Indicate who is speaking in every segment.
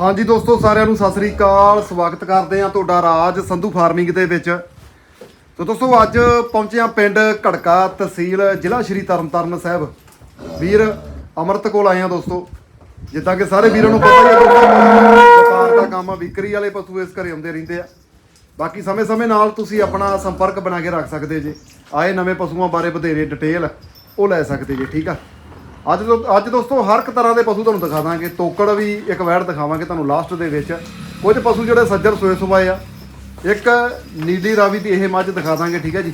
Speaker 1: ਹਾਂਜੀ ਦੋਸਤੋ, ਸਾਰਿਆਂ ਨੂੰ ਸਤਿ ਸ੍ਰੀ ਅਕਾਲ। ਸਵਾਗਤ ਕਰਦੇ ਆ ਤੁਹਾਡਾ ਰਾਜ ਸੰਧੂ ਫਾਰਮਿੰਗ ਦੇ ਵਿੱਚ। ਤੋ ਦੋਸਤੋ, ਅੱਜ ਪਹੁੰਚੇ ਆ ਪਿੰਡ ਘੜਕਾ ਤਹਿਸੀਲ ਜ਼ਿਲ੍ਹਾ ਸ਼੍ਰੀ ਤਰਨਤਾਰਨ ਸਾਹਿਬ। ਵੀਰ ਅਮਰਤ ਕੋਲ ਆਏ ਆ ਦੋਸਤੋ। ਜਿੱਦਾਂ ਕਿ ਸਾਰੇ ਵੀਰਾਂ ਨੂੰ ਪਤਾ ਹੀ ਹੈ ਵਪਾਰ ਦਾ ਕੰਮ ਆ ਵਿਕਰੀ ਵਾਲੇ ਪਸ਼ੂ ਇਸ ਘਰੇ ਆਉਂਦੇ ਰਹਿੰਦੇ ਆ। ਬਾਕੀ ਸਮੇਂ-ਸਮੇਂ ਨਾਲ ਤੁਸੀਂ ਆਪਣਾ ਸੰਪਰਕ ਬਣਾ ਕੇ ਰੱਖ ਸਕਦੇ ਜੇ। ਆਏ ਨਵੇਂ ਪਸ਼ੂਆਂ ਬਾਰੇ ਵਧੇਰੇ ਡਿਟੇਲ ਉਹ ਲੈ ਸਕਦੇ ਜੇ, ਠੀਕ ਆ? ਅੱਜ ਤੋਂ ਅੱਜ ਦੋਸਤੋ, ਹਰ ਇੱਕ ਤਰ੍ਹਾਂ ਦੇ ਪਸ਼ੂ ਤੁਹਾਨੂੰ ਦਿਖਾ ਦਾਂਗੇ। ਤੋਕੜ ਵੀ ਇੱਕ ਵੈੜ ਦਿਖਾਵਾਂਗੇ ਤੁਹਾਨੂੰ ਲਾਸਟ ਦੇ ਵਿੱਚ। ਕੁਝ ਪਸ਼ੂ ਜਿਹੜੇ ਸੱਜਰ ਸੋਏ ਸੁਬਾਏ ਆ। ਇੱਕ ਨੀਲੀ ਰਾਵੀ ਦੀ ਇਹ ਮੱਝ ਦਿਖਾ ਦਾਂਗੇ, ਠੀਕ ਹੈ ਜੀ।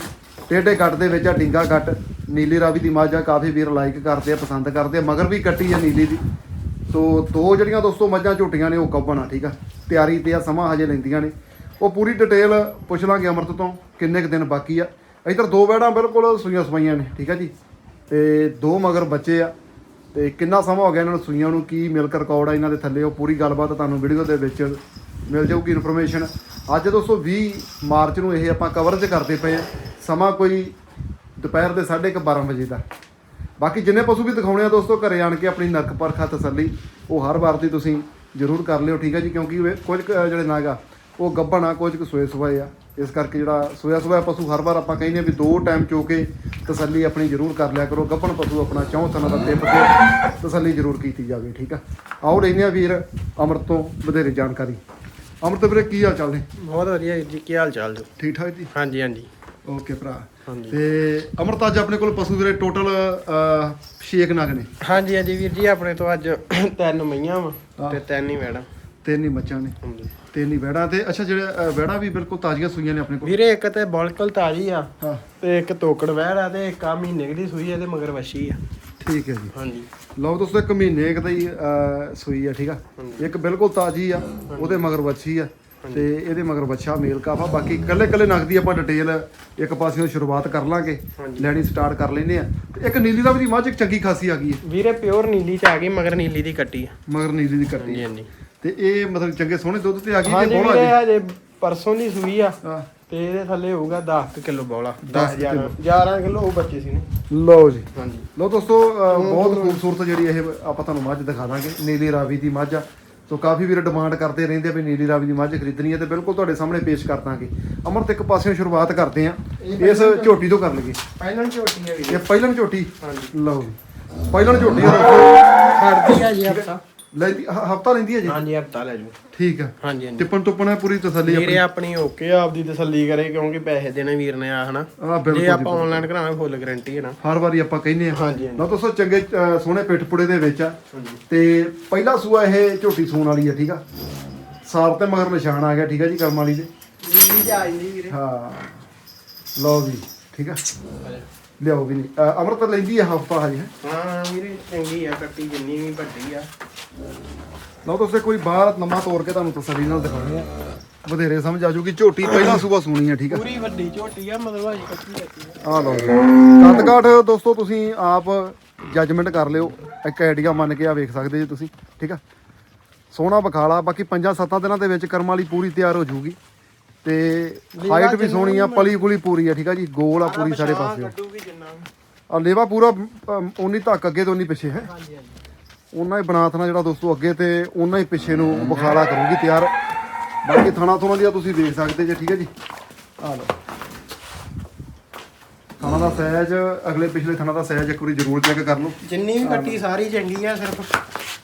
Speaker 1: ਟੇਢੇ ਕੱਟ ਦੇ ਵਿੱਚ ਆ ਡਿੰਗਾ ਕੱਟ ਨੀਲੀ ਰਾਵੀ ਦੀ ਮੱਝ ਆ, ਕਾਫੀ ਵੀਰ ਲਾਈਕ ਕਰਦੇ ਆ, ਪਸੰਦ ਕਰਦੇ ਆ, ਮਗਰ ਵੀ ਕੱਟੀ ਆ ਨੀਲੀ ਦੀ। ਸੋ ਦੋ ਜਿਹੜੀਆਂ ਦੋਸਤੋ ਮੱਝਾਂ ਝੋਟੀਆਂ ਨੇ, ਉਹ ਗੱਭਣ ਆ, ਠੀਕ ਆ। ਤਿਆਰੀ ਤੇ ਆ, ਸਮਾਂ ਹਜੇ ਲੈਂਦੀਆਂ ਨੇ। ਉਹ ਪੂਰੀ ਡਿਟੇਲ ਪੁੱਛ ਲਾਂਗੇ ਅਮਰਤ ਤੋਂ, ਕਿੰਨੇ ਕੁ ਦਿਨ ਬਾਕੀ ਆ। ਇੱਧਰ ਦੋ ਵੈੜਾਂ ਬਿਲਕੁਲ ਸੂਈਆਂ ਸਵਾਈਆਂ ਨੇ, ਠੀਕ ਆ ਜੀ। ਤੇ ਦੋ ਮਗਰ ਬੱਚੇ ਆ। ਤੇ ਕਿੰਨਾ ਸਮਾਂ ਹੋ ਗਿਆ ਇਹਨਾਂ ਨੂੰ ਸੂਈਆਂ ਨੂੰ, ਕੀ ਮਿਲਕ ਰਿਕਾਰਡ ਆ ਇਹਨਾਂ ਦੇ ਥੱਲੇ, ਉਹ ਪੂਰੀ ਗੱਲਬਾਤ ਤੁਹਾਨੂੰ ਵੀਡੀਓ ਦੇ ਵਿੱਚ ਮਿਲ ਜਾਊਗੀ ਇਨਫੋਰਮੇਸ਼ਨ ਅੱਜ ਦੋਸਤੋ 20 ਮਾਰਚ ਨੂੰ ਇਹ ਆਪਾਂ ਕਵਰੇਜ ਕਰਦੇ ਪਏ ਆ। ਸਮਾਂ ਕੋਈ ਦੁਪਹਿਰ ਦੇ 12:30 ਵਜੇ ਦਾ। ਬਾਕੀ ਜਿੰਨੇ ਪਸ਼ੂ ਵੀ ਦਿਖਾਉਣੇ ਆ ਦੋਸਤੋ, ਘਰੇ ਆਣ ਕੇ ਆਪਣੀ ਨਰਕ ਪਰਖਾ ਤਸੱਲੀ, ਉਹ ਹਰ ਵਾਰ ਦੀ ਤੁਸੀਂ ਜ਼ਰੂਰ ਕਰ ਲਿਓ, ਠੀਕ ਹੈ ਜੀ? ਕਿਉਂਕਿ ਕੁਝ ਕੁ ਜਿਹੜੇ ਨਾਗਾ ਉਹ ਗੱਭਣ ਆ ਕੁਝ ਕੁ ਸੋਏ ਸੁਆਏ ਆ। ਇਸ ਕਰਕੇ ਜਿਹੜਾ ਸੋਇਆ ਸੁਆਇਆ ਪਸ਼ੂ ਹਰ ਵਾਰ ਆਪਾਂ ਕਹਿੰਦੇ ਆ ਵੀ ਦੋ ਟਾਈਮ ਚੋ ਕੇ ਤਸੱਲੀ ਆਪਣੀ ਜ਼ਰੂਰ ਕਰ ਲਿਆ ਕਰੋ। ਗੱਭਣ ਪਸ਼ੂ ਆਪਣਾ ਚੌਂ ਥਾਂ ਦਾ ਟਿਪ ਕੇ ਤਸੱਲੀ ਜ਼ਰੂਰ ਕੀਤੀ ਜਾਵੇ ਠੀਕ ਆ? ਆਓ ਲੈਨੇ ਆ ਵੀਰ ਅਮਰਤ ਤੋਂ ਵਧੇਰੇ ਜਾਣਕਾਰੀ। ਅਮਰਤ ਵੀਰੇ ਕੀ ਹਾਲ ਚਾਲ ਨੇ?
Speaker 2: ਬਹੁਤ ਵਧੀਆ ਜੀ ਕੀ ਹਾਲ ਚਾਲ ਜੀ?
Speaker 1: ਠੀਕ ਠਾਕ ਜੀ?
Speaker 2: ਹਾਂਜੀ ਹਾਂਜੀ।
Speaker 1: ਓਕੇ ਭਰਾ। ਤੇ ਅਮਰਤ ਅੱਜ ਆਪਣੇ ਕੋਲ ਪਸ਼ੂ ਵੀਰੇ ਟੋਟਲ 6 ਨਗ ਨੇ।
Speaker 2: ਹਾਂਜੀ ਹਾਂਜੀ ਵੀਰ ਜੀ ਆਪਣੇ ਤੋਂ ਅੱਜ ਤਿੰਨ ਮਈਆਂ ਵਾ। ਤੇ ਤਿੰਨ ਹੀ ਮੈਡਮ।
Speaker 1: ਤਿੰਨ ਹੀ ਮੱਝਾਂ ਨੇ।
Speaker 2: ਹਾਂਜੀ।
Speaker 1: ਤਿੰਨ ਹੀ ਵੈੜਾਂ ਤੇ ਅੱਛਾ ਜਿਹੜੇ ਵੈੜਾਂ ਵੀ ਬਿਲਕੁਲ ਤਾਜ਼ੀਆਂ ਸੂਈਆਂ ਨੇ ਆਪਣੇ ਕੋਲ?
Speaker 2: ਵੀਰੇ ਇੱਕ ਤੇ ਬਲਕਲ ਤਾਜੀ ਆ
Speaker 1: ਹਾਂ।
Speaker 2: ਤੇ ਇੱਕ ਤੋਕੜ ਵਹਿੜ ਆ ਤੇ ਇੱਕ ਆ ਮਹੀਨੇ ਦੀ ਸੂਈ ਆ ਤੇ ਮਗਰ ਵਸ਼ੀ ਆ।
Speaker 1: ਠੀਕ ਹੈ ਜੀ।
Speaker 2: ਹਾਂਜੀ।
Speaker 1: ਲਓ ਦੋਸਤੋ ਇੱਕ ਮਹੀਨੇ ਕੁ ਦੀ ਸੂਈ ਆ ਠੀਕ ਆ? ਇੱਕ ਬਿਲਕੁਲ ਤਾਜ਼ੀ ਆ ਉਹਦੇ ਮਗਰ ਵੱਛੀ ਆ ਤੇ ਇਹਦੇ ਮਗਰ ਬੱਚਾ ਮੇਲ ਕਾਫਾ ਬਾਕੀ ਕੱਲੇ ਕੱਲੇ ਨਗਦੀ ਆਪਾਂ ਡਿਟੇਲ ਇੱਕ ਪਾਸਿਓਂ ਸ਼ੁਰੂਆਤ ਕਰ ਲਾਂਗੇ। ਲੈਣੀ ਸਟਾਰਟ ਕਰ ਲੈਨੇ ਆ। ਇੱਕ ਨੀਲੀ ਦਾ ਵੀ ਮੱਝ ਇੱਕ ਚੰਗੀ ਖਾਸੀ ਆ ਗਈ ਹੈ।
Speaker 2: ਵੀਰੇ ਪਿਓਰ ਨੀਲੀ ਚ ਆ ਗਈ ਮਗਰ ਨੀਲੀ ਦੀ ਕੱਟੀ ਆ।
Speaker 1: ਮਗਰ ਨੀਲੀ ਦੀ ਕੱਟੀ
Speaker 2: ਹਾਂਜੀ।
Speaker 1: ਤੇ ਇਹ ਮਤਲਬ ਚੰਗੇ ਸੋਹਣੇ ਦੁੱਧ ਤੇ ਆ ਗਈ
Speaker 2: ਹਾਂਜੀ
Speaker 1: ਤੇ ਬੋਲਾ
Speaker 2: ਵੀਰੇ
Speaker 1: ਜੀ?
Speaker 2: ਹਜੇ ਪਰਸੋਂ ਦੀ ਸੂਈ ਆ ਤੇ ਇਹਦੇ ਥੱਲੇ ਹੋਊਗਾ 10 ਕਿਲੋ ਬੌਲਾ
Speaker 1: 10
Speaker 2: 10 11 11 ਕਿਲੋ ਉਹ ਬੱਚੇ ਸੀ ਨੇ।
Speaker 1: ਲਓ ਜੀ।
Speaker 2: ਹਾਂਜੀ।
Speaker 1: ਲੋ ਦੋਸਤੋ ਅ, ਬਹੁਤ ਖੂਬਸੂਰਤ ਜਿਹੜੀ ਇਹ ਆਪਾਂ ਤੁਹਾਨੂੰ ਮੱਝ ਦਿਖਾ ਦਾਂਗੇ ਨੀਲੀ ਰਾਵੀ ਦੀ ਮੱਝ ਆ। ਸੋ ਕਾਫੀ ਵੀਰ ਡਿਮਾਂਡ ਕਰਦੇ ਰਹਿੰਦੇ ਆ ਵੀ ਨੀਲੀ ਰਾਵੀ ਦੀ ਮੱਝ ਖਰੀਦਣੀ ਹੈ ਤੇ ਬਿਲਕੁਲ ਤੁਹਾਡੇ ਸਾਹਮਣੇ ਪੇਸ਼ ਕਰ ਦਾਂਗੇ। ਅਮਰਤ ਇੱਕ ਪਾਸਿਓਂ ਸ਼ੁਰੂਆਤ ਕਰਦੇ ਆ। ਇਸ ਝੋਟੀ ਤੋਂ ਕਰ ਲਈਏ।
Speaker 2: ਪਹਿਲਾਂ ਝੋਟੀ ਆ ਵੀਰੇ।
Speaker 1: ਇਹ ਪਹਿਲਣ ਝੋਟੀ
Speaker 2: ਹਾਂਜੀ।
Speaker 1: ਲਓ ਜੀ। ਪਹਿਲਣ ਝੋਟੀ ਆ। ਦੋਸਤੋ
Speaker 2: ਖੜਦੀ ਆ ਜੀ ਹਫਤਾ
Speaker 1: ਲੈਂਦੀ ਹਫਤਾ ਲੈਂਦੀ ਹੈ ਜੀ?
Speaker 2: ਹਾਂਜੀ ਹਫਤਾ ਲੈ ਜੂ।
Speaker 1: ਠੀਕ ਆ
Speaker 2: ਹਾਂਜੀ ਹਾਂਜੀ।
Speaker 1: ਟਿੱਪਣ ਟੁੱਪਣ ਹੈ ਪੂਰੀ ਤਸੱਲੀ
Speaker 2: ਵੀਰੇ ਆਪਣੀ? ਓਕੇ ਆ, ਆਪਦੀ ਤਸੱਲੀ ਕਰੇ ਕਿਉਂਕਿ ਪੈਸੇ ਦੇਣੇ ਵੀਰ ਨੇ ਆ ਹਨਾ?
Speaker 1: ਆ
Speaker 2: ਜੇ ਆਪਾਂ ਆਨਲਾਈਨ ਕਰਾਵਾਂਗੇ ਫੁੱਲ ਗਾਰੰਟੀ ਹੈ ਨਾ।
Speaker 1: ਹਰ ਵਾਰੀ ਆਪਾਂ ਕਹਿੰਦੇ ਆ
Speaker 2: ਹਾਂਜੀ ਹਾਂਜੀ।
Speaker 1: ਲਓ ਦੋਸਤੋ ਚੰਗੇ ਸੋਹਣੇ ਪਿੱਠ ਪੁੜੇ ਦੇ ਵਿੱਚ ਆ। ਤੇ ਪਹਿਲਾ ਸੂਆ ਇਹ ਝੋਟੀ ਸੂਣ ਵਾਲੀ ਆ ਠੀਕ ਆ? ਸਾਰ ਤੇ ਮਗਰ ਨਿਸ਼ਾਨ ਆ ਗਿਆ ਠੀਕ ਆ ਜੀ ਕਰਮ ਵਾਲੀ ਦੇ?
Speaker 2: ਜੀ ਆਈ ਨਹੀਂ ਵੀਰੇ।
Speaker 1: ਹਾਂ। ਲਓ ਵੀ ਠੀਕ ਆ? ਲਿਆਓ ਵੀ ਨਹੀਂ। ਅੰਮ੍ਰਿਤ ਲੈਂਦੀ ਆ ਹਫਤਾ ਹਜੇ। ਹੈਂ।
Speaker 2: ਵੀਰੇ ਚੰਗੀ ਆ ਕੱਟੀ ਜਿੰਨੀ ਵੀ ਵੱਡੀ ਆ।
Speaker 1: ਲਓ ਦੋਸਤੋ ਕੋਈ ਬਾਹਰ ਨਵਾਂ ਤੋੜ ਕੇ ਤੁਹਾਨੂੰ ਤਸੱਲੀ ਨਾਲ ਦਿਖਾਉਂਦੇ ਆ। ਵਧੇਰੇ ਸਮਝ ਆ ਜੂਗੀ। ਝੋਟੀ ਪਹਿਲਾ ਸੂਆ ਸੂਣੀ ਆ ਠੀਕ ਆ?
Speaker 2: ਪੂਰੀ ਵੱਡੀ ਝੋਟੀ ਆ ਮਤਲਬ ਅਜੇ ਕੱਟੀ ਕੱਟੀ ਆ
Speaker 1: ਆ ਲਓ ਕੱਦ-ਕਾਠ ਦੋਸਤੋ ਤੁਸੀਂ ਆਪ ਜੱਜਮੈਂਟ ਕਰ ਲਿਓ। ਇੱਕ ਆਈਡੀਆ ਮੰਨ ਕੇ ਆ ਵੇਖ ਸਕਦੇ ਜੀ ਤੁਸੀਂ ਠੀਕ ਆ? ਸੋਹਣਾ ਬਖਾਲਾ ਬਾਕੀ 5-7 ਦਿਨਾਂ ਦੇ ਵਿੱਚ ਕਰਮ ਵਾਲੀ ਪੂਰੀ ਤਿਆਰ ਹੋ ਜੂਗੀ। ਤੇ ਹਾਈਟ ਵੀ ਸੋਹਣੀ ਆ ਪਲੀ ਪੁਲੀ ਪੂਰੀ ਆ ਠੀਕ ਆ ਜੀ? ਗੋਲ ਆ ਪੂਰੀ ਸਾਰੇ ਪਾਸੇ।
Speaker 2: ਜਿੰਨਾ।
Speaker 1: ਆ ਲੇਵਾ ਪੂਰਾ ਉਨੀ ਧੱਕ ਅੱਗੇ ਤੇ ਉਨੀ ਪਿੱਛੇ ਹੈ?
Speaker 2: ਹਾਂਜੀ ਹਾਂਜੀ।
Speaker 1: ਉਹਨਾਂ ਹੀ ਬਣਾ ਥਣਾ ਜਿਹੜਾ ਦੋਸਤੋ ਅੱਗੇ ਤੇ ਉਹਨਾਂ ਹੀ ਪਿੱਛੇ ਨੂੰ ਬਖਾਲਾ ਕਰੂਗੀ ਤਿਆਰ। ਬਾਕੀ ਥਣਾ ਥੁਣਾ ਦੀ ਤੁਸੀਂ ਦੇਖ ਸਕਦੇ ਜੇ ਠੀਕ ਹੈ ਜੀ? ਆ ਲਓ। ਥਣਾ ਦਾ ਸਾਈਜ਼ ਅਗਲੇ ਪਿਛਲੇ ਥਣਾ ਦਾ ਸਾਈਜ਼ ਇੱਕ ਵਾਰੀ ਜ਼ਰੂਰ ਚੈੱਕ ਕਰ ਲਓ।
Speaker 2: ਜਿੰਨੀ ਵੀ ਕੱਟੀ ਸਾਰੀ ਚੰਗੀ ਆ ਸਿਰਫ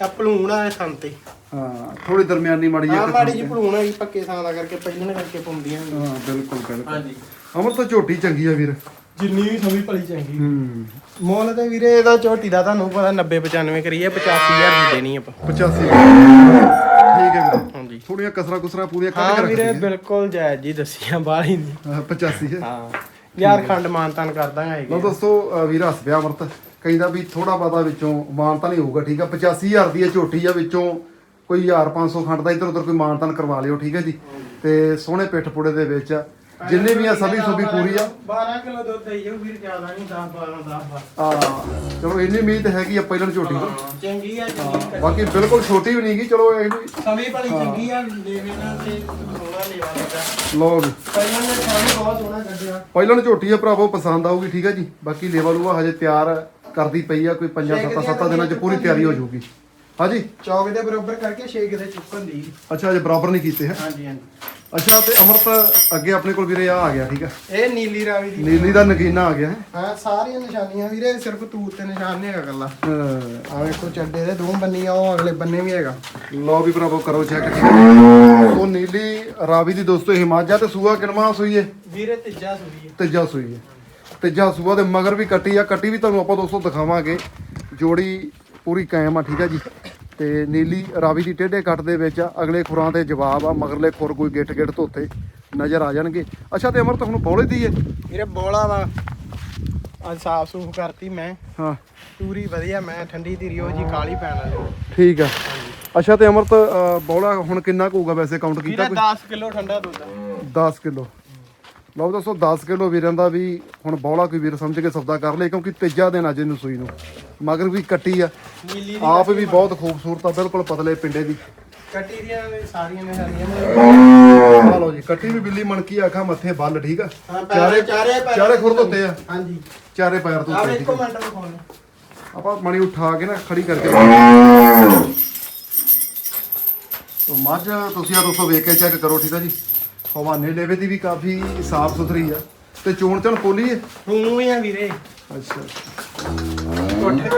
Speaker 2: ਆ ਭਲੂਣ ਆ ਥਣ ਤੇ।
Speaker 1: ਹਾਂ ਥੋੜੀ ਦਰਮਿਆਨੀ ਮਾੜੀ ਜਿਹੀ
Speaker 2: ਆ ਮਾੜੀ ਜੀ ਭਲੂਣ ਆ ਜੀ ਪੱਕੇ ਥਾਂ ਦਾ ਕਰਕੇ ਪਹਿਲਣ ਕਰਕੇ ਪਾਉਂਦੀਆਂ ਨੇ।
Speaker 1: ਹਾਂ ਬਿਲਕੁਲ ਬਿਲਕੁਲ।
Speaker 2: ਹਾਂਜੀ।
Speaker 1: ਅਮਰ ਤਾਂ ਝੋਟੀ ਚੰਗੀ ਆ ਵੀਰ।
Speaker 2: ਜਿੰਨੀ ਵੀ ਸਮੀ ਭਲੀ ਚੰਗੀ।
Speaker 1: ਹੂੰ।
Speaker 2: ਮੁੱਲ ਤੇ ਵੀਰੇ ਇਹਦਾ ਝੋਟੀ ਦਾ ਤੁਹਾਨੂੰ ਪਤਾ 90 95 ਕਰੀਏ 85000 ਦੀ ਦੇਣੀ ਆਪਾਂ।
Speaker 1: 85 ਠੀਕ ਹੈ ਵੀਰ।
Speaker 2: ਹਾਂਜੀ।
Speaker 1: ਥੋੜੀਆਂ ਕਸਰਾਂ ਕੁਸਰਾਂ ਪੂਰੀਆਂ ਕੱਢ
Speaker 2: ਹਾਂ
Speaker 1: ਕੇ
Speaker 2: ਵੀਰੇ
Speaker 1: ਰੱਖੀ
Speaker 2: ਬਿਲਕੁਲ ਜਾਇਜ਼ ਜੀ ਦੱਸੀਆਂ ਬਾਹਲੀ। ਦੀ
Speaker 1: ਹਾਂ 85 ਹੈ
Speaker 2: ਹਾਂ। ਯਾਰ ਖੰਡ ਮਾਨਤਾਨ ਕਰ ਦਾਂਗਾ
Speaker 1: ਲਓ ਦੋਸਤੋ ਵੀਰ ਹੱਸ ਪਿਆ ਅਮਰਤ। ਕਹਿੰਦਾ ਵੀ ਥੋੜਾ ਬਾਤਾ ਵਿੱਚੋਂ ਮਾਨਤਾ ਨਹੀਂ ਹੋਊਗਾ ਠੀਕ ਆ? 85000 ਦੀ ਇਹ ਝੋਟੀ ਆ ਵਿੱਚੋਂ ਕੋਈ 1500 ਖੰਡ ਦਾ ਇੱਧਰ ਉੱਧਰ ਕੋਈ ਮਾਨਤਾਨ ਕਰਵਾ ਲਿਓ ਠੀਕ ਹੈ ਜੀ? ਤੇ ਸੋਹਣੇ ਪਿੱਠ ਪੁੜੇ ਦੇ ਵਿੱਚ। ਜਿੰਨੇ ਵੀ ਆ ਸਭੀ ਸੁਭੀ ਪੂਰੀ ਆ।
Speaker 2: 12 ਕਿਲੋ ਦੁੱਧ ਦੇਈ ਜਾਊ ਵੀਰ ਜ਼ਿਆਦਾ ਨਹੀਂ 10 12 10 12
Speaker 1: ਆ ਚਲੋ ਇੰਨੀ ਉਮੀਦ ਹੈਗੀ ਆ ਪਹਿਲਾਂ ਝੋਟੀ ਤੋਂ।
Speaker 2: ਹਾਂ ਚੰਗੀ ਆ ਚੰਗੀ
Speaker 1: ਬਾਕੀ ਬਿਲਕੁਲ ਛੋਟੀ ਵੀ ਨਹੀਂਗੀ ਚਲੋ ਇਹ ਵੀ
Speaker 2: ਸਮੀ ਭਲੀ ਚੰਗੀ ਆ ਲੈਵੇ ਨਾਲ ਤੇ ਸੋਹਣਾ ਲੈਵਾ ਲੱਗਾ
Speaker 1: ਵੀ
Speaker 2: ਪਹਿਲਾਂ ਨੇ ਸਾਰੀ ਬਹੁਤ ਸੋਹਣਾ ਕੱਢਿਆ।
Speaker 1: ਪਹਿਲਾਂ ਝੋਟੀ ਆ ਭਰਾਵੋ ਪਸੰਦ ਆਊਗੀ ਠੀਕ ਹੈ ਜੀ। ਬਾਕੀ ਲੇਵਾ ਲੂਆ ਹਜੇ ਤਿਆਰ ਕਰਦੀ ਪਈ ਆ ਕੋਈ 5 7 7 ਦਿਨਾਂ ਚ ਪੂਰੀ ਤਿਆਰੀ ਹੋ ਜਾਊਗੀ। ਹਾਂਜੀ।
Speaker 2: ਚੌਕ ਦੇ ਬਰਾਬਰ ਕਰਕੇ ਛੇਕ ਦੇ ਚੁੱਕਣ ਦੀ।
Speaker 1: ਅੱਛਾ ਜੇ ਬਰਾਬਰ ਨਹੀਂ ਕੀਤੇ ਹੈ।
Speaker 2: ਹਾਂਜੀ ਹਾਂਜੀ।
Speaker 1: ਅੱਛਾ ਤੇ ਅਮਰਤ ਅੱਗੇ ਆਪਣੇ ਕੋਲ ਵੀਰੇ ਆ ਆ ਗਿਆ ਠੀਕ ਹੈ?
Speaker 2: ਇਹ ਨੀਲੀ ਰਾਵੀ ਦੀ।
Speaker 1: ਨੀਲੀ ਦਾ ਨਗੀਨਾ ਆ ਗਿਆ ਹੈ?
Speaker 2: ਹਾਂ ਸਾਰੀਆਂ ਨਿਸ਼ਾਨੀਆਂ ਵੀਰੇ ਸਿਰਫ ਤੂਤ ਤੇ ਨਿਸ਼ਾਨ ਨਹੀਂ ਹੈਗਾ ਗੱਲਾ
Speaker 1: ਅਹ
Speaker 2: ਆ ਵੇਖੋ ਚੱਡੇ ਦੇ ਦੋ ਬੰਨੀਆਂ ਉਹ ਅਗਲੇ ਬੰਨੇ ਵੀ ਹੈਗਾ।
Speaker 1: ਲਓ ਵੀ ਭਰਾਵੋ ਕਰੋ ਚੈੱਕ ਹੈ ਉਹ ਨੀਲੀ ਰਾਵੀ ਦੀ ਦੋਸਤੋ ਹਿਮਾਜਾ ਤੇ ਸੂਆ ਕਿਨਵਾ ਸੂਈ ਹੈ
Speaker 2: ਵੀਰੇ ਤੀਜਾ ਹੈ
Speaker 1: ਤੀਜਾ ਸੂਈ ਹੈ ਤੀਜਾ ਸੂਆ ਦੇ ਮਗਰ ਵੀ ਕੱਟੀ ਆ ਕੱਟੀ ਵੀ ਤੁਹਾਨੂੰ ਆਪਾਂ ਦੋਸਤੋ ਦਿਖਾਵਾਂਗੇ। ਜੋੜੀ ਪੂਰੀ ਕਾਇਮ ਆ ਠੀਕ ਆ ਜੀ। ਤੇ ਨੀਲੀ ਰਾਵੀ ਦੀ ਟੇਢੇ ਕੱਟ ਦੇ ਵਿੱਚ ਆ ਅਗਲੇ ਖੁਰਾਂ ਦੇ ਜਵਾਬ ਆ ਮਗਰਲੇ ਖੁਰ ਕੋਈ ਗਿੱਟ ਗਿੱਟ ਧੋਤੇ ਨਜ਼ਰ ਆ ਜਾਣਗੇ। ਅੱਛਾ ਤੇ ਅਮਰਤ ਹੁਣ ਬੌਲੇ ਦੀ ਹੈ
Speaker 2: ਵੀਰੇ ਬੋਲਾ ਵਾ। ਅੱਜ ਸਾਫ਼ ਸੂਫ ਕਰਤੀ ਮੈਂ।
Speaker 1: ਹਾਂ।
Speaker 2: ਪੂਰੀ ਵਧੀਆ ਮੈਂ ਠੰਡੀ ਦੀ ਰਿਓ ਜੀ ਕਾਲੀ ਪੈਣ ਵਾਲੀ।
Speaker 1: ਠੀਕ ਆ। ਅੱਛਾ ਤੇ ਅਮਰਤ ਬੌਲਾ ਹੁਣ ਕਿੰਨਾ ਕੁ ਹੋਊਗਾ ਵੈਸੇ ਕਾਊਂਟ ਕੀਤਾ ਕੋਈ
Speaker 2: 10 ਕਿਲੋ ਠੰਡਾ ਦੁੱਧ ਆ।
Speaker 1: 10 ਕਿਲੋ। ਲਓ ਦੱਸੋ 10 ਕਿਲੋ ਵੀਰਾਂ ਦਾ ਵੀ ਹੁਣ ਬੌਲਾ ਕੋਈ ਵੀਰ ਸਮਝ ਕੇ ਸੌਦਾ ਕਰ ਲੇ ਕਿਉਂਕਿ ਤੀਜਾ ਦਿਨ ਅੱਜ ਇਹਨੂੰ ਸੂਈ ਨੂੰ। ਮਗਰ ਵੀ ਕੱਟੀ ਆ।
Speaker 2: ਨੀਲੀ ਦੀ
Speaker 1: ਆਪ ਵੀ ਬਹੁਤ ਖੂਬਸੂਰਤ ਆ ਬਿਲਕੁਲ ਪਤਲੇ ਪਿੰਡੇ ਦੀ।
Speaker 2: ਕੱਟੀ ਦੀਆਂ ਵੀ ਸਾਰੀਆਂ ਨਿਸ਼ਾਨੀਆਂ ਨੇ।
Speaker 1: ਆ ਲਓ ਜੀ ਕੱਟੀ ਵੀ ਬਿੱਲੀ ਮਣਕੀ ਆਖਾ ਮੱਥੇ ਬੱਲ ਠੀਕ ਆ?
Speaker 2: ਹਾਂ, ਪੈਰੇ- ਚਾਰੇ ਪੈਰ
Speaker 1: ਚਾਰੇ ਖੁਰ ਧੋਤੇ ਆ।
Speaker 2: ਹਾਂਜੀ।
Speaker 1: ਚਾਰੇ ਪੈਰ ਤੋਂ
Speaker 2: ਆ
Speaker 1: ਉੱਤੇ
Speaker 2: ਵੇਖੋ
Speaker 1: ਠੀਕ ਆ
Speaker 2: ਮਿੰਟ ਵਿਖਾਉਣੇ
Speaker 1: ਆਪਾਂ ਮਣੀ ਉਠਾ ਕੇ ਨਾ ਖੜੀ ਕਰਕੇ ਤੋ ਮੱਝ ਤੁਸੀਂ ਆ ਦੋਸਤੋ ਵੇਖ ਕੇ ਚੈੱਕ ਕਰੋ ਠੀਕ ਆ ਜੀ। ਹਵਾਨੇ ਲੇਵੇ ਦੀ ਵੀ ਕਾਫੀ ਸਾਫ਼ ਸੁਥਰੀ ਆ। ਤੇ ਚੋਣ ਚਣ ਪੋਲੀ ਹੈ
Speaker 2: ਹੂੰ ਹੀ ਆ ਵੀਰੇ।
Speaker 1: ਅੱਛਾ।
Speaker 2: ਉੱਠ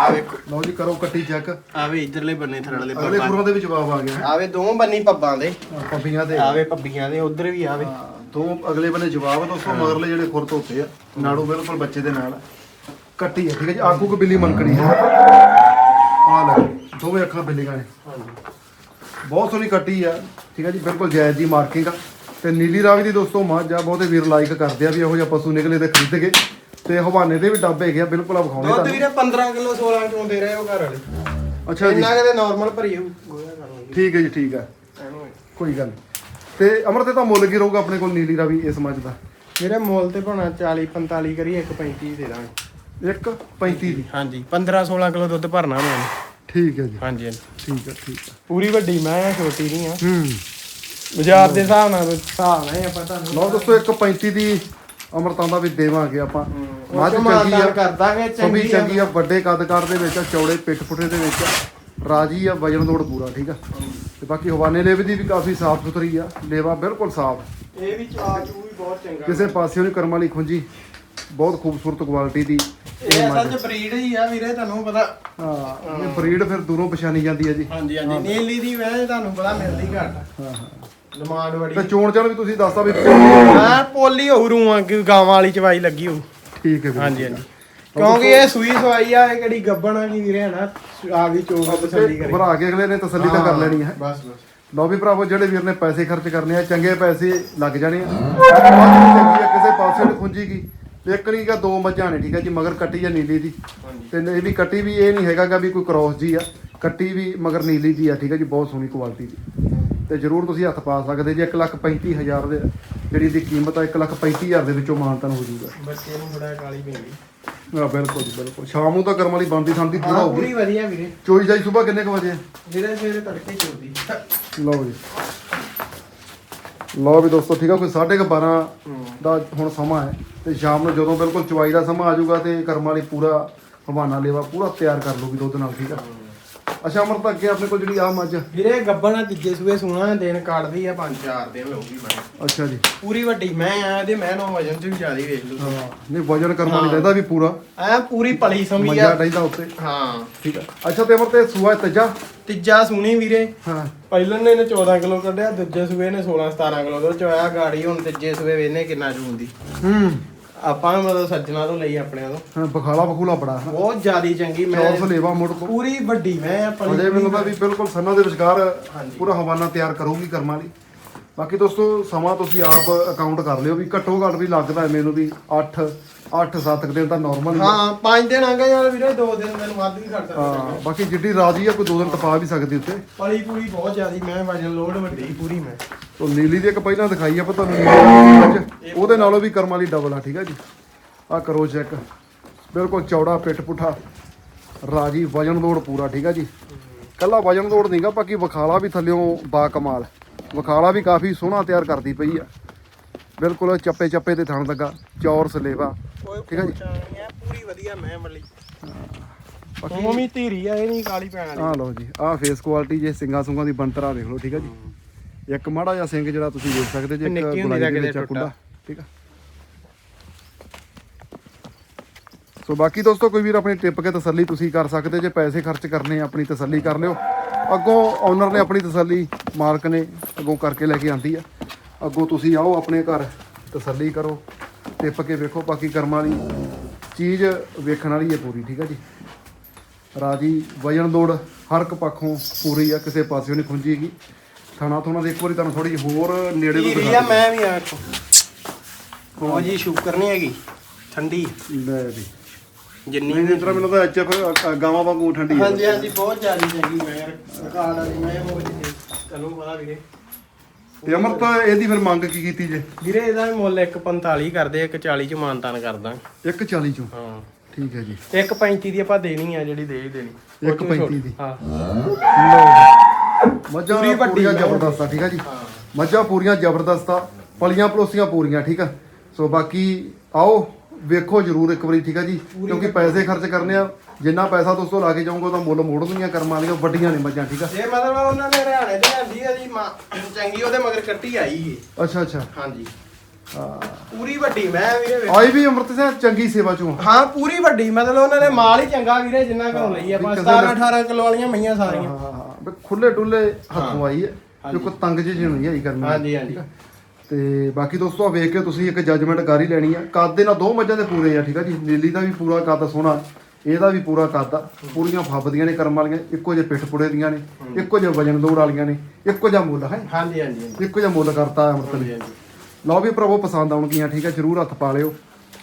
Speaker 2: ਆ ਵੇਖੋ।
Speaker 1: ਲਓ ਜੀ ਕਰੋ ਕੱਟੀ ਚੈੱਕ
Speaker 2: ਆਵੇ ਇਧਰਲੇ ਬੰਨੇ ਥਰੜਲੇ
Speaker 1: ਅਗਲੇ
Speaker 2: ਪੱਬਾਂ
Speaker 1: ਖੁਰਾਂ ਦੇ। ਵਿੱਚ ਜਵਾਬ ਆ ਗਿਆ। ਹੈ
Speaker 2: ਆਵੇ ਦੋ ਬੰਨੀ ਪੱਬਾਂ ਦੇ।
Speaker 1: ਪੱਬੀਆਂ ਤੇ
Speaker 2: ਆਵੇ ਪੱਬੀਆਂ ਦੇ ਉਧਰ ਵੀ ਆਵੇ।
Speaker 1: ਹਾਂ, ਦੋ ਅਗਲੇ ਬੰਨੇ ਜਵਾਬ ਆ ਦੋਸਤੋ ਮਗਰਲੇ ਜਿਹੜੇ ਖੁਰ ਧੋਤੇ ਆ। ਨਾੜੂ ਬਿਲਕੁਲ ਬੱਚੇ ਦੇ ਨਾਲ। ਕੱਟੀ ਹੈ ਠੀਕ ਹੈ ਜੀ। ਆਗੂ ਕੋ ਬਿੱਲੀ ਮਨਕਣੀ ਹੈ ਆ ਲੈ ਦੋਵੇਂ ਅੱਖਾਂ ਬਿੱਲੀਆਂ ਨੇ ਬਹੁਤ ਸੋਹਣੀ ਕੱਟੀ ਆ ਠੀਕ ਹੈ ਜੀ। ਬਿਲਕੁਲ ਜਾਇਜ਼ ਦੀ ਮਾਰਕਿੰਗ ਆ। ਤੇ ਨੀਲੀ ਰਾਵੀ ਦੀ ਦੋਸਤੋ ਮੱਝ ਆ ਬਹੁਤੇ ਵੀਰ ਲਾਈਕ ਕਰਦੇ ਆ ਵੀ ਇਹੋ ਜਿਹਾ ਪਸ਼ੂ ਨਿਕਲੇ ਤੇ ਖਰੀਦ ਕੇ। ਤੇ ਹਵਾਨੇ ਦੇ ਵੀ ਡੱਬੇ ਹੈਗੇ ਆ ਬਿਲਕੁਲ ਆ ਵਿਖਾਉਣੇ
Speaker 2: ਦੁੱਧ
Speaker 1: ਤੁਹਾਨੂੰ।
Speaker 2: ਵੀਰੇ 15 ਕਿਲੋ 16 ਕਿਲੋ ਦੇ ਰਹੇ ਉਹ ਘਰ ਵਾਲੇ।
Speaker 1: ਅੱਛਾ ਜੀ।
Speaker 2: ਇੰਨਾ ਕਦੇ ਨਾਰਮਲ ਭਰੀ ਹੋਊ। ਗੋਇਆ ਕਰ ਲਵਾਂਗੇ
Speaker 1: ਠੀਕ ਹੈ ਜੀ ਠੀਕ ਹੈ। ਕੋਈ ਗੱਲ ਤੇ ਅਮਰ ਤੇ ਤਾਂ ਮੁੱਲ ਕੀ ਰਹੂਗਾ ਆਪਣੇ ਕੋਲ ਨੀਲੀ ਰਾਵੀ ਇਸ ਮੱਝ ਦਾ?
Speaker 2: ਵੀਰੇ ਮੁੱਲ ਤੇ ਭਾਣਾ 40 45 ਕਰੀ 1.35 ਦੇ ਦਾਂਗੇ।
Speaker 1: ਇੱਕ 35 ਦੀ?
Speaker 2: ਹਾਂਜੀ 15 16 ਕਿਲੋ ਦੁੱਧ ਭਰਨਾ ਮੈਂ
Speaker 1: ਠੀਕ ਹੈ ਜੀ।
Speaker 2: ਹਾਂਜੀ ਹਾਂਜੀ।
Speaker 1: ਠੀਕ ਹੈ ਠੀਕ ਹੈ।
Speaker 2: ਪੂਰੀ ਵੱਡੀ ਮੈਂ ਆ ਛੋਟੀ ਨਹੀਂ ਆ।
Speaker 1: ਹੂੰ।
Speaker 2: ਬਾਜ਼ਾਰ ਦੇ ਹਿਸਾਬ ਨਾਲ ਹਿਸਾਬ ਨਾਲ ਹੀ ਆਪਾਂ ਤੁਹਾਨੂੰ
Speaker 1: ਲਓ ਦੋਸਤੋ ਇੱਕ 35 ਦੀ ਅਮਰਤਾਂ ਦਾ ਵੀ ਦੇਵਾਂਗੇ ਆਪਾਂ। ਮੱਝ ਚੰਗੀ ਆ
Speaker 2: ਕਰ ਦਾਂਗੇ ਚੰਗੀ
Speaker 1: ਚੰਗੀ ਆ ਵੱਡੇ ਕੱਦ ਕਾਠ ਦੇ ਵਿੱਚ ਆ, ਚੌੜੇ ਪਿੱਠ ਪੁੱਠੇ ਦੇ ਵਿੱਚ ਆ, ਰਾਜੀ ਆ ਵਜਨ ਤੋੜ ਪੂਰਾ ਠੀਕ ਆ? ਤੇ ਬਾਕੀ ਹਵਾਨੇ ਲੇਵੇ ਦੀ ਵੀ ਕਾਫੀ ਸਾਫ਼ ਸੁਥਰੀ ਆ ਲੇਵਾ ਬਿਲਕੁਲ ਸਾਫ਼।
Speaker 2: ਇਹ ਵੀ ਚਾ ਚੂ ਵੀ ਬਹੁਤ ਚੰਗਾ
Speaker 1: ਕਿਸੇ ਪਾਸੇ ਨਹੀਂ ਕਰਮ ਵਾਲੀ ਖੁੰਜੀ ਬਹੁਤ ਖੂਬਸੂਰਤ ਕੁਆਲਿਟੀ ਦੀ
Speaker 2: ਇਹ ਅਸਲ ਚ ਬਰੀਡ ਹੀ ਆ ਵੀਰੇ ਤੁਹਾਨੂੰ ਪਤਾ।
Speaker 1: ਹਾਂ ਇਹ ਬਰੀਡ ਫਿਰ ਦੂਰੋਂ ਪਛਾਣੀ ਜਾਂਦੀ ਹੈ ਜੀ।
Speaker 2: ਹਾਂਜੀ ਹਾਂਜੀ ਨੀਲੀ ਦੀ ਵੈਸੇ ਤੁਹਾਨੂੰ ਪਤਾ ਮਿਲਦੀ ਘੱਟ। ਆ
Speaker 1: ਹਾਂ ਹਾਂ।
Speaker 2: ਡਿਮਾਂਡ ਬੜੀ।
Speaker 1: ਤੇ ਚੋਣ ਚਾਣ ਵੀ ਤੁਸੀਂ ਦੱਸਤਾ ਵੀ
Speaker 2: ਮੈਂ ਪੋਲੀ ਹੋਊ ਰੂਆਂ ਕਿ ਗਾਵਾਂ ਵਾਲੀ ਚਵਾਈ ਲੱਗੀ ਹੋਊ।
Speaker 1: ਠੀਕ ਹੈ ਵੀਰ।
Speaker 2: ਹਾਂਜੀ ਹਾਂਜੀ। ਕਿਉਂਕਿ ਇਹ ਸੂਈ ਸਵਾਈ ਆ ਇਹ ਕਿਹੜੀ ਗੱਬਣ ਆ ਕੀ ਵੀਰੇ ਹਨਾ ਆ ਗਈ ਚੋਗਾ ਤਸੱਲੀ ਕਰੇ।
Speaker 1: ਭਰਾ ਕੇ ਅਗਲੇ ਨੇ ਤਸੱਲੀ ਤਾਂ ਕਰ ਲੈਣੀ ਹੈ।
Speaker 2: ਬਸ ਬਸ।
Speaker 1: ਲਓ ਵੀ ਭਰਾਵੋ ਜਿਹੜੇ ਵੀਰ ਨੇ ਪੈਸੇ ਖਰਚ ਕਰਨੇ ਆ ਚੰਗੇ ਪੈਸੇ ਲੱਗ ਜਾਣੇ ਆ। ਚੰਗੀ ਆ ਕਿਸੇ ਪਾਸੇ ਨੂੰ ਖੁੰਜੀ ਗਈ। ਇੱਕ ਨਹੀਂ ਗਾ ਦੋ ਮੱਝਾਂ ਨੇ ਠੀਕ ਹੈ ਜੀ ਮਗਰ ਕੱਟੀ ਆ ਨੀਲੀ ਦੀ। ਤੇ ਇਹ ਵੀ ਕੱਟੀ ਵੀ ਇਹ ਨਹੀਂ ਹੈਗਾ ਗਾ ਵੀ ਕੋਈ ਕ੍ਰੋਸ ਜੀ ਆ। ਕੱਟੀ ਵੀ ਮਗਰ ਨੀਲੀ ਦੀ ਆ ਠੀਕ ਹੈ ਜੀ ਬਹੁਤ ਸੋਹਣੀ ਕੁਆਲਿਟੀ ਦੀ। ਤੇ ਜਰੂਰ ਤੁਸੀਂ ਹੱਥ ਪਾ ਸਕਦੇ ਜੀ 135000 ਦੇ ਜਿਹੜੀ ਦੀ ਕੀਮਤ ਆ 135000 ਦੇ ਵਿੱਚੋਂ ਮਾਨਤਨ ਹੋ ਜਾਊਗਾ।
Speaker 2: ਬੱਚੇ ਨੂੰ ਬੜਾ ਕਾਲੀ ਪੈਂਦੀ
Speaker 1: ਆ ਬਿਲਕੁਲ ਬਿਲਕੁਲ। ਸ਼ਾਮ ਨੂੰ ਤਾਂ ਕਰਮ ਵਾਲੀ ਬੰਦੀ ਸੰਦੀ ਪੂਰਾ ਹੋਊਗੀ।
Speaker 2: ਪੂਰੀ ਵਧੀਆ ਵੀਰੇ।
Speaker 1: ਚੋਈ ਜਾਈ ਸਵੇਰ ਕਿੰਨੇ ਕੁ ਵਜੇ?
Speaker 2: ਵੀਰੇ ਸਵੇਰੇ ਤੜਕੇ ਚੋਦੀ।
Speaker 1: ਲਓ ਜੀ। ਲਓ ਵੀ ਦੋਸਤੋ ਠੀਕ ਆ ਕੋਈ 12:30 ਦਾ ਹੁਣ ਸਮਾਂ ਹੈ ਤੇ ਸ਼ਾਮ ਨੂੰ ਜਦੋਂ ਬਿਲਕੁਲ ਚਵਾਈ ਦਾ ਸਮਾਂ ਆ ਜਾਊਗਾ ਤੇ ਕਰਮ ਵਾਲੀ ਪੂਰਾ ਹਵਾਨਾ ਲੇਵਾ ਪੂਰਾ ਤਿਆਰ ਕਰ ਲੂਗੀ ਦੁੱਧ ਨਾਲ ਠੀਕ ਆ? ਅੱਛਾ ਅਮਰਤ ਅੱਗੇ ਆਪਣੇ ਕੋਲ ਜਿਹੜੀ ਆ ਮੱਝ
Speaker 2: ਵੀਰੇ ਗੱਬਣ ਆ ਤੀਜੇ ਸੂਏ ਸੋਣਾ ਦਿਨ ਕੱਢਦੀ ਆ ਪੰਜ ਚਾਰ ਦਿਨ ਲਊਗੀ ਮੈਂ
Speaker 1: ਅੱਛਾ ਜੀ।
Speaker 2: ਪੂਰੀ ਵੱਡੀ ਮੈਂ ਆ ਇਹਦੇ ਮੈਂ ਨਾ ਵਜਨ ਚ ਵੀ ਜ਼ਿਆਦਾ ਹੀ ਵੇਖ ਲੂ
Speaker 1: ਹਾਂ ਨਹੀਂ ਵਜਨ ਕਰਮ ਵਾਲੀ ਰਹਿੰਦਾ ਵੀ ਪੂਰਾ।
Speaker 2: ਐ ਪੂਰੀ ਪਲੀ ਸਮੀ
Speaker 1: ਮੰਜਾ
Speaker 2: ਆ।
Speaker 1: ਉੱਤੇ।
Speaker 2: ਹਾਂ।
Speaker 1: ਠੀਕ ਆ। ਅੱਛਾ ਤੇ ਅਮਰ ਤੇ ਸੂਆ ਤੱਜਾ?
Speaker 2: ਤੀਜਾ ਸੂਣੀ ਵੀਰੇ।
Speaker 1: ਹਾਂ।
Speaker 2: ਪਹਿਲਨ ਨੇ ਇਹਨੇ 14 ਕਿਲੋ ਕੱਢਿਆ ਦੂਜੇ ਸੂਏ ਨੇ 16 17 ਕਿਲੋ ਦੁੱਧ ਚੋਇਆ ਗਾੜੀ ਹੁਣ ਤੀਜੇ ਸੂਏ ਵੇਨੇ ਕਿੰਨਾ ਜੂੰਦੀ
Speaker 1: ਹੂੰ।
Speaker 2: ਆਪਾਂ ਮਤਲਬ ਸੱਜਣਾ ਤੋਂ ਲਈ ਆਪਣੇ ਤੋਂ।
Speaker 1: ਹਾਂ, ਬਖਾਲਾ ਬਖੂਲਾ ਬੜਾ ਹੈ
Speaker 2: ਬਹੁਤ ਜ਼ਿਆਦੀ ਚੰਗੀ ਮੈਂ
Speaker 1: ਚੌਰਸ ਲੇਵਾ ਮੁੜ ਤੋਂ
Speaker 2: ਪੂਰੀ ਵੱਡੀ ਮੈਂ ਆ ਪਲੀ
Speaker 1: ਅਜੇ ਮੈਨੂੰ ਲੱਗਦਾ ਵੀ ਬਿਲਕੁਲ ਸੰਨਾਂ ਦੇ ਵਿਚਕਾਰ। ਪੂਰਾ ਹਵਾਨਾ ਤਿਆਰ ਕਰੂਗੀ ਕਰਮਾਂ ਲਈ। ਬਾਕੀ ਦੋਸਤੋ ਸਮਾਂ ਤੁਸੀਂ ਆਪ ਅਕਾਊਂਟ ਕਰ ਲਿਓ ਵੀ ਘੱਟੋ ਘੱਟ ਵੀ ਲੱਗਦਾ ਮੈਨੂੰ ਵੀ 8 8 7 ਦਿਨ ਤਾਂ ਨਾਰਮਲ
Speaker 2: ਹਾਂ ਪੰਜ ਦਿਨ ਆ ਗਏ ਯਾਰ ਵੀਰੇ ਦੋ ਦਿਨ ਮੈਨੂੰ ਵੱਧ ਵੀ ਕਰ ਸਕਦਾ
Speaker 1: ਹਾਂ ਬਾਕੀ ਜਿੱਡੀ ਰਾਜੀ ਆ ਕੋਈ ਦੋ ਦਿਨ ਟਪਾ ਵੀ ਸਕਦੀ ਉੱਤੇ
Speaker 2: ਪਲੀ ਪੂਰੀ ਬਹੁਤ ਜ਼ਿਆਦੀ ਮੈਂ ਵਜਨ ਲੋਡ ਵੱਡੀ ਪੂਰੀ ਮੈਂ।
Speaker 1: ਤੋ ਨੀਲੀ ਦੀ ਇੱਕ ਪਹਿਲਾਂ ਦਿਖਾਈ ਆਪਾਂ ਤੁਹਾਨੂੰ ਨੀਲੀ ਦੀ ਅੱਜ ਉਹਦੇ ਨਾਲੋਂ ਵੀ ਕਰਮਾਂ ਲਈ ਡਬਲ ਆ ਠੀਕ ਹੈ ਜੀ। ਆ ਕਰੋ ਚੈੱਕ ਬਿਲਕੁਲ ਚੌੜਾ ਪਿੱਠ ਪੁੱਠਾ। ਰਾਜੀ ਵਜਨ ਲੋੜ ਪੂਰਾ ਠੀਕ ਹੈ ਜੀ। ਕੱਲਾ ਵਜਨ ਲੋੜ ਨਹੀਂਗਾ ਬਾਕੀ ਵਖਾਲਾ ਵੀ ਥੱਲਿਓਂ ਬਾ ਕਮਾਲ। ਵਖਾਲਾ ਵੀ ਕਾਫੀ ਸੋਹਣਾ ਤਿਆਰ ਕਰਦੀ ਪਈ ਆ। ਬਿਲਕੁਲ ਚੱਪੇ ਚੱਪੇ ਤੇ ਥਣ ਲੱਗਾ ਚੌਰ ਸਲੇਵਾ ਠੀਕ ਹੈ ਜੀ।
Speaker 2: ਪੂਰੀ ਵਧੀਆ ਮੈਂ ਵਾਲੀ। ਮੰਮੀ ਧੀਰੀ ਆ ਇਹ ਨਹੀਂ ਕਾਲੀ ਪੈਣ ਵਾਲੀ।
Speaker 1: ਆ ਲਓ ਜੀ ਆ ਫੇਸ ਕੁਆਲਿਟੀ ਜੇ ਸਿੰਗਾ ਸੁੰਗਾ ਦੀ ਬੰਤਰਾ ਦੇਖ ਲਓ ਠੀਕ ਆ ਜੀ। ਇੱਕ ਮਾੜਾ ਜਿਹਾ ਸਿੰਘ ਜਿਹੜਾ ਤੁਸੀਂ ਦੇਖ ਸਕਦੇ ਜੇ ਇੱਕ
Speaker 2: ਹੁੰਦੀ
Speaker 1: ਗੁਲਾਈ
Speaker 2: ਦਾ
Speaker 1: ਦੇ
Speaker 2: ਕਿਤੇ
Speaker 1: ਵਿੱਚ ਆ। ਕੁੰਡਾ ਠੀਕ ਆ। ਸੋ ਬਾਕੀ ਦੋਸਤੋ ਕੋਈ ਵੀਰ ਆਪਣੀ ਟਿਪ ਕੇ ਤਸੱਲੀ ਤੁਸੀਂ ਕਰ ਸਕਦੇ ਜੇ ਪੈਸੇ ਖਰਚ ਕਰਨੇ ਆ, ਆਪਣੀ ਤਸੱਲੀ ਕਰ ਲਿਓ। ਅੱਗੋਂ ਓਨਰ ਨੇ ਆਪਣੀ ਤਸੱਲੀ ਮਾਲਕ ਨੇ ਅੱਗੋਂ ਕਰਕੇ ਲੈ ਕੇ ਆਂਦੀ ਆ। ਅੱਗੋਂ ਤੁਸੀਂ ਆਓ ਆਪਣੇ ਘਰ ਤਸੱਲੀ ਕਰੋ। ਟਿਪ ਕੇ ਵੇਖੋ ਬਾਕੀ ਕਰਮਾਂ ਵਾਲੀ ਚੀਜ਼ ਵੇਖਣ ਵਾਲੀ ਹੈ ਪੂਰੀ ਠੀਕ ਆ ਜੀ? ਰਾਜੀ ਵਜਨ ਲੋਡ ਹਰ ਇੱਕ ਪੱਖੋਂ ਪੂਰੀ ਆ ਕਿਸੇ ਪਾਸਿਓਂ ਨਹੀਂ ਖੁੰਝੀਗੀ ਥਾਣਾ ਥੋਣਾ ਦੇ ਇੱਕ ਵਾਰੀ ਤੁਹਾਨੂੰ ਥੋੜੀ ਹੋਰ ਨੇੜੇ ਤੋਂ ਦਿਖਾ
Speaker 2: ਆ ਮੈਂ ਵੀ ਆ ਵੇਖੋ। ਉਹ ਜੀ ਸ਼ੂਗਰ ਨਹੀਂ ਹੈਗੀ ਠੰਡੀ।
Speaker 1: ਲੈ ਵੀ
Speaker 2: ਜਿੰਨੀ
Speaker 1: ਨਹੀਂ ਤਰ੍ਹਾਂ ਮੈਨੂੰ ਤਾਂ ਐਚਐਫ ਗਾਵਾਂ ਵਾਂਗੂ ਠੰਡੀ ਹੈ
Speaker 2: ਹਾਂਜੀ ਹਾਂਜੀ ਬਹੁਤ ਜ਼ਿਆਦਾ ਚੰਗੀ ਮੈਂ ਯਾਰ ਕਾਲ ਵਾਲੀ ਮੈਂ ਉਹ ਜੀ ਤੈਨੂੰ ਪਤਾ ਵੀਰੇ
Speaker 1: ਤੇ ਅਮਰਤ ਇਹਦੀ ਫਿਰ ਮੰਗ ਕੀ ਕੀਤੀ ਜੇ?
Speaker 2: ਵੀਰੇ ਇਹਦਾ ਵੀ ਮੁੱਲ 145 ਕਰਦੇ 140 ਚ ਮਾਨਤਾਨ ਕਰਦਾ।
Speaker 1: 140 ਚੋਂ?
Speaker 2: ਹਾਂ।
Speaker 1: ਠੀਕ ਹੈ ਜੀ।
Speaker 2: 135 ਦੀ ਆਪਾਂ ਦੇਣੀ ਆ ਜਿਹੜੀ ਦੇ ਹੀ ਦੇਣੀ।
Speaker 1: ਇੱਕ 35 ਦੀ।
Speaker 2: ਹਾਂ।
Speaker 1: ਮੱਝਾਂ
Speaker 2: ਪੂਰੀ ਵੱਡੀ।
Speaker 1: ਜ਼ਬਰਦਸਤ ਆ ਠੀਕ ਆ ਜੀ। ਮੱਝਾਂ ਪੂਰੀਆਂ ਜ਼ਬਰਦਸਤ ਆ ਪਲੀਆਂ ਪਲੋਸੀਆਂ ਪੂਰੀਆਂ ਠੀਕ ਆ। ਸੋ ਬਾਕੀ ਆਓ ਵੇਖੋ ਜਰੂਰ ਇੱਕ ਵਾਰੀ ਠੀਕ ਆ ਜੀ? ਕਿਉਂਕਿ ਪੈਸੇ ਖਰਚ ਕਰਨੇ ਆ। ਜਿੰਨਾ ਪੈਸਾ ਦੋਸਤੋ ਲਾ ਕੇ ਜਾਓਗੇ ਤਾਂ ਮੁੱਲ ਮੋੜਨੀਆਂ ਕਰਮਾਂ ਵਾਲੀਆਂ ਵੱਡੀਆਂ ਨੇ ਮੱਝਾਂ ਠੀਕ ਆ?
Speaker 2: ਇਹ ਮਤਲਬ ਉਹਨਾਂ ਨੇ ਹਰਿਆਣੇ ਦੇ ਆਂਦੀ ਆ ਜੀ ਮਾਂ ਚੰਗੀ ਉਹਦੇ ਮਗਰ ਕੱਟੀ ਆਈ ਏ।
Speaker 1: ਅੱਛਾ ਅੱਛਾ।
Speaker 2: ਹਾਂਜੀ।
Speaker 1: ਹਾਂ।
Speaker 2: ਪੂਰੀ ਵੱਡੀ ਮੈਂ ਵੀਰੇ ਵੇਖ-
Speaker 1: ਆਈ ਵੀ ਅੰਮ੍ਰਿਤ ਸਿੰਘ ਚੰਗੀ ਸੇਵਾ ਚੋਂ। ਆ।
Speaker 2: ਹਾਂ ਪੂਰੀ ਵੱਡੀ ਮਤਲਬ ਉਹਨਾਂ ਨੇ ਮਾਲ ਹੀ ਚੰਗਾ ਵੀਰੇ ਜਿੰਨਾ ਘਰੋਂ ਲਈ ਆਪਾਂ
Speaker 1: ਵੀ
Speaker 2: 17 18 ਕਿਲੋ ਵਾਲੀਆਂ ਮਈਆਂ ਸਾਰੀਆਂ।
Speaker 1: ਹਾਂ ਹਾਂ। ਖੁੱਲੇ ਡੁੱਲੇ ਹੱਥੋਂ ਆਈ ਹੈ ਜੋ ਕੋ ਤੰਗ ਜਿਹੀ ਨਹੀਂ ਆਈ ਕਰਨੀ।
Speaker 2: ਹਾਂਜੀ ਹਾਂਜੀ।
Speaker 1: ਤੇ ਬਾਕੀ ਦੋਸਤੋ ਆ ਵੇਖ ਕੇ ਤੁਸੀਂ ਇੱਕ ਜੱਜਮੈਂਟ ਕਰ ਹੀ ਲੈਣੀ ਆ। ਕੱਦ ਦੇ ਨਾਲ ਦੋ ਮੱਝਾਂ ਦੇ ਪੂਰੇ ਆ ਠੀਕ ਆ ਜੀ? ਨੀਲੀ ਦਾ ਵੀ ਪੂਰਾ ਕੱਦ ਸੋਹਣਾ ਇਹਦਾ ਵੀ ਪੂਰਾ ਕੱਦ ਆ। ਪੂਰੀਆਂ ਫੱਬਦੀਆਂ ਨੇ ਕਰਮ ਵਾਲੀਆਂ ਇੱਕੋ ਜਿਹੇ ਪਿੱਠ ਪੁੜੇ ਦੀਆਂ ਨੇ ਇੱਕੋ ਜਿਹੇ ਵਜਨ ਦੌੜ ਵਾਲੀਆਂ ਨੇ ਇੱਕੋ ਜਿਹਾ ਮੁੱਲ ਹੈ?
Speaker 2: ਹਾਂਜੀ ਹਾਂਜੀ
Speaker 1: ਇੱਕੋ ਜਿਹਾ ਮੁੱਲ ਕਰਤਾ ਅਮਰਤ ਨੇ ਲਓ ਵੀ ਪ੍ਰਭੂ ਪਸੰਦ ਆਉਣਗੀਆਂ ਠੀਕ ਆ? ਜਰੂਰ ਹੱਥ ਪਾ ਲਿਓ।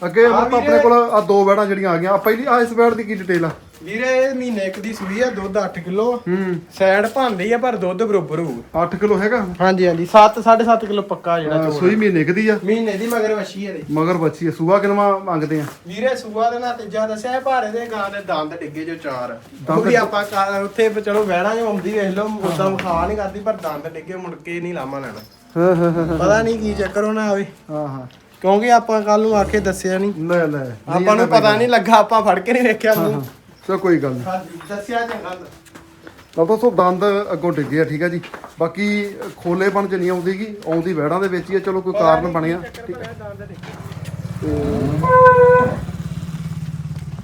Speaker 1: ਅੱਗੇ ਅਮਰਤ ਆਪਣੇ ਕੋਲ ਆ ਦੋ ਵੈੜਾਂ ਜਿਹੜੀਆਂ ਆ ਗਈਆਂ। ਆ ਪਹਿਲੀ ਆ ਇਸ ਵੈੜ ਦੀ ਕੀ ਡਿਟੇਲ ਆ?
Speaker 2: ਵੀਰੇ ਇਹ ਮਹੀਨੇ ਇੱਕ ਦੀ ਸੂਈ ਆ ਦੁੱਧ 8 ਕਿਲੋ।
Speaker 1: ਹੂੰ।
Speaker 2: ਸਾਈਡ ਭਾਂਦੀ ਆ ਪਰ ਦੁੱਧ ਬਰੋਬਰ ਹੋਊ।
Speaker 1: 8 ਕਿਲੋ ਹੈਗਾ?
Speaker 2: ਹਾਂਜੀ ਹਾਂਜੀ। 7 7.5 ਕਿਲੋ ਪੱਕਾ ਜਿਹੜਾ
Speaker 1: ਆ,
Speaker 2: ਝੋਲ
Speaker 1: ਸੂਈ ਮਹੀਨੇ ਕੁ ਦੀ ਆ।
Speaker 2: ਮਹੀਨੇ ਦੀ ਮਗਰ ਵਸ਼ੀ ਇਹਦੇ।
Speaker 1: ਮਗਰ ਬੱਚੀ ਆ। ਸੂਆ ਕਿਨਵਾ ਮੰਗਦੇ ਆ?
Speaker 2: ਵੀਰੇ ਸੂਆ ਦੇ ਨਾਲ ਤੀਜਾ ਦੱਸਿਆ ਇਹ ਭਾਰੇ ਦੇ ਗਾਂ ਦੇ ਦੰਦ ਡਿੱਗੇ ਜੋ ਚਾਰ। ਉਹ ਵੀ ਆਪਾਂ ਕਾ- ਉੱਥੇ ਚਲੋ ਵਹਿਣਾ ਜੋ ਆਉਂਦੀ ਵੇਖ ਲਓ ਉਦਾਂ ਖਾ ਨਹੀਂ ਕਰਦੀ ਪਰ ਦੰਦ ਡਿੱਗੇ ਮੁੜ ਕੇ ਨਹੀਂ ਲਾਮਾ ਲੈਣਾ।
Speaker 1: ਹਾਂ ਹਾਂ ਹਾਂ
Speaker 2: ਪਤਾ ਨਹੀਂ ਕੀ ਚੱਕਰ ਹੋਣਾ ਆਵੇ।
Speaker 1: ਹਾਂ ਹਾਂ।
Speaker 2: ਕਿਉਂਕਿ ਆਪਾਂ ਕੱਲ ਨੂੰ ਆਖੇ ਦੱਸਿਆ ਨਹੀਂ।
Speaker 1: ਲੈ ਲੈ।
Speaker 2: ਆਪਾਂ ਨੂੰ ਪਤਾ ਨਹੀਂ ਲੱਗਾ ਆਪਾਂ ਫੜ ਕੇ ਨਹੀਂ ਵੇਖਿਆ ਮੂੰਹ।
Speaker 1: ਚਲੋ ਕੋਈ ਗੱਲ ਨਹੀਂ
Speaker 2: ਹਾਂਜੀ ਦੱਸਿਆ ਚੰਗਾ
Speaker 1: ਤਾਂ ਦੋਸਤੋ ਦੰਦ ਅੱਗੋਂ ਡਿੱਗੇ ਆ ਠੀਕ ਆ ਜੀ। ਬਾਕੀ ਖੋਲੇ ਬਣ ਚ ਨਹੀਂ ਆਉਂਦੀਗੀ ਆਉਂਦੀ ਵੈੜਾਂ ਦੇ ਵਿੱਚ ਹੀ ਆ ਚਲੋ ਕੋਈ ਕਾਰਨ ਬਣਿਆ। ਠੀਕ ਆ।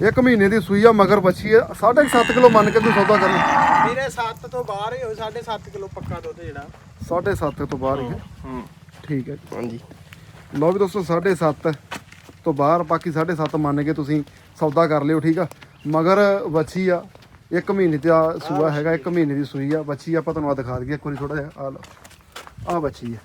Speaker 1: ਇੱਕ ਮਹੀਨੇ ਦੀ ਸੂਈ ਆ ਮਗਰ ਬੱਚੀ ਆ 7.5 ਕਿਲੋ ਮੰਨ ਕੇ ਤੂੰ ਸੌਦਾ ਕਰ।
Speaker 2: ਵੀਰੇ 7 ਤੋਂ ਬਾਹਰ ਹੀ ਹੋ 7.5 ਕਿਲੋ ਪੱਕਾ ਦੁੱਧ ਜਿਹੜਾ।
Speaker 1: 7.5 ਤੋਂ ਬਾਹਰ ਹੀ ਆ।
Speaker 2: ਹੂੰ।
Speaker 1: ਠੀਕ ਹੈ ਜੀ।
Speaker 2: ਹਾਂਜੀ।
Speaker 1: ਲਓ ਵੀ ਦੋਸਤੋ 7.5 ਤੋਂ ਬਾਹਰ ਬਾਕੀ 7.5 ਮੰਨ ਕੇ ਤੁਸੀਂ ਸੌਦਾ ਕਰ ਲਿਓ ਠੀਕ ਆ। ਮਗਰ ਬੱਚੀ ਆ ਇੱਕ ਮਹੀਨੇ ਦਾ ਸੂਆ ਹੈਗਾ ਇੱਕ ਮਹੀਨੇ ਦੀ ਸੂਈ ਆ ਬੱਚੀ ਆਪਾਂ ਤੁਹਾਨੂੰ ਆ ਦਿਖਾ ਦਈਏ ਇੱਕ ਵਾਰੀ ਥੋੜਾ ਜਿਹਾ ਆ ਲਓ। ਆ ਬੱਚੀ ਆ।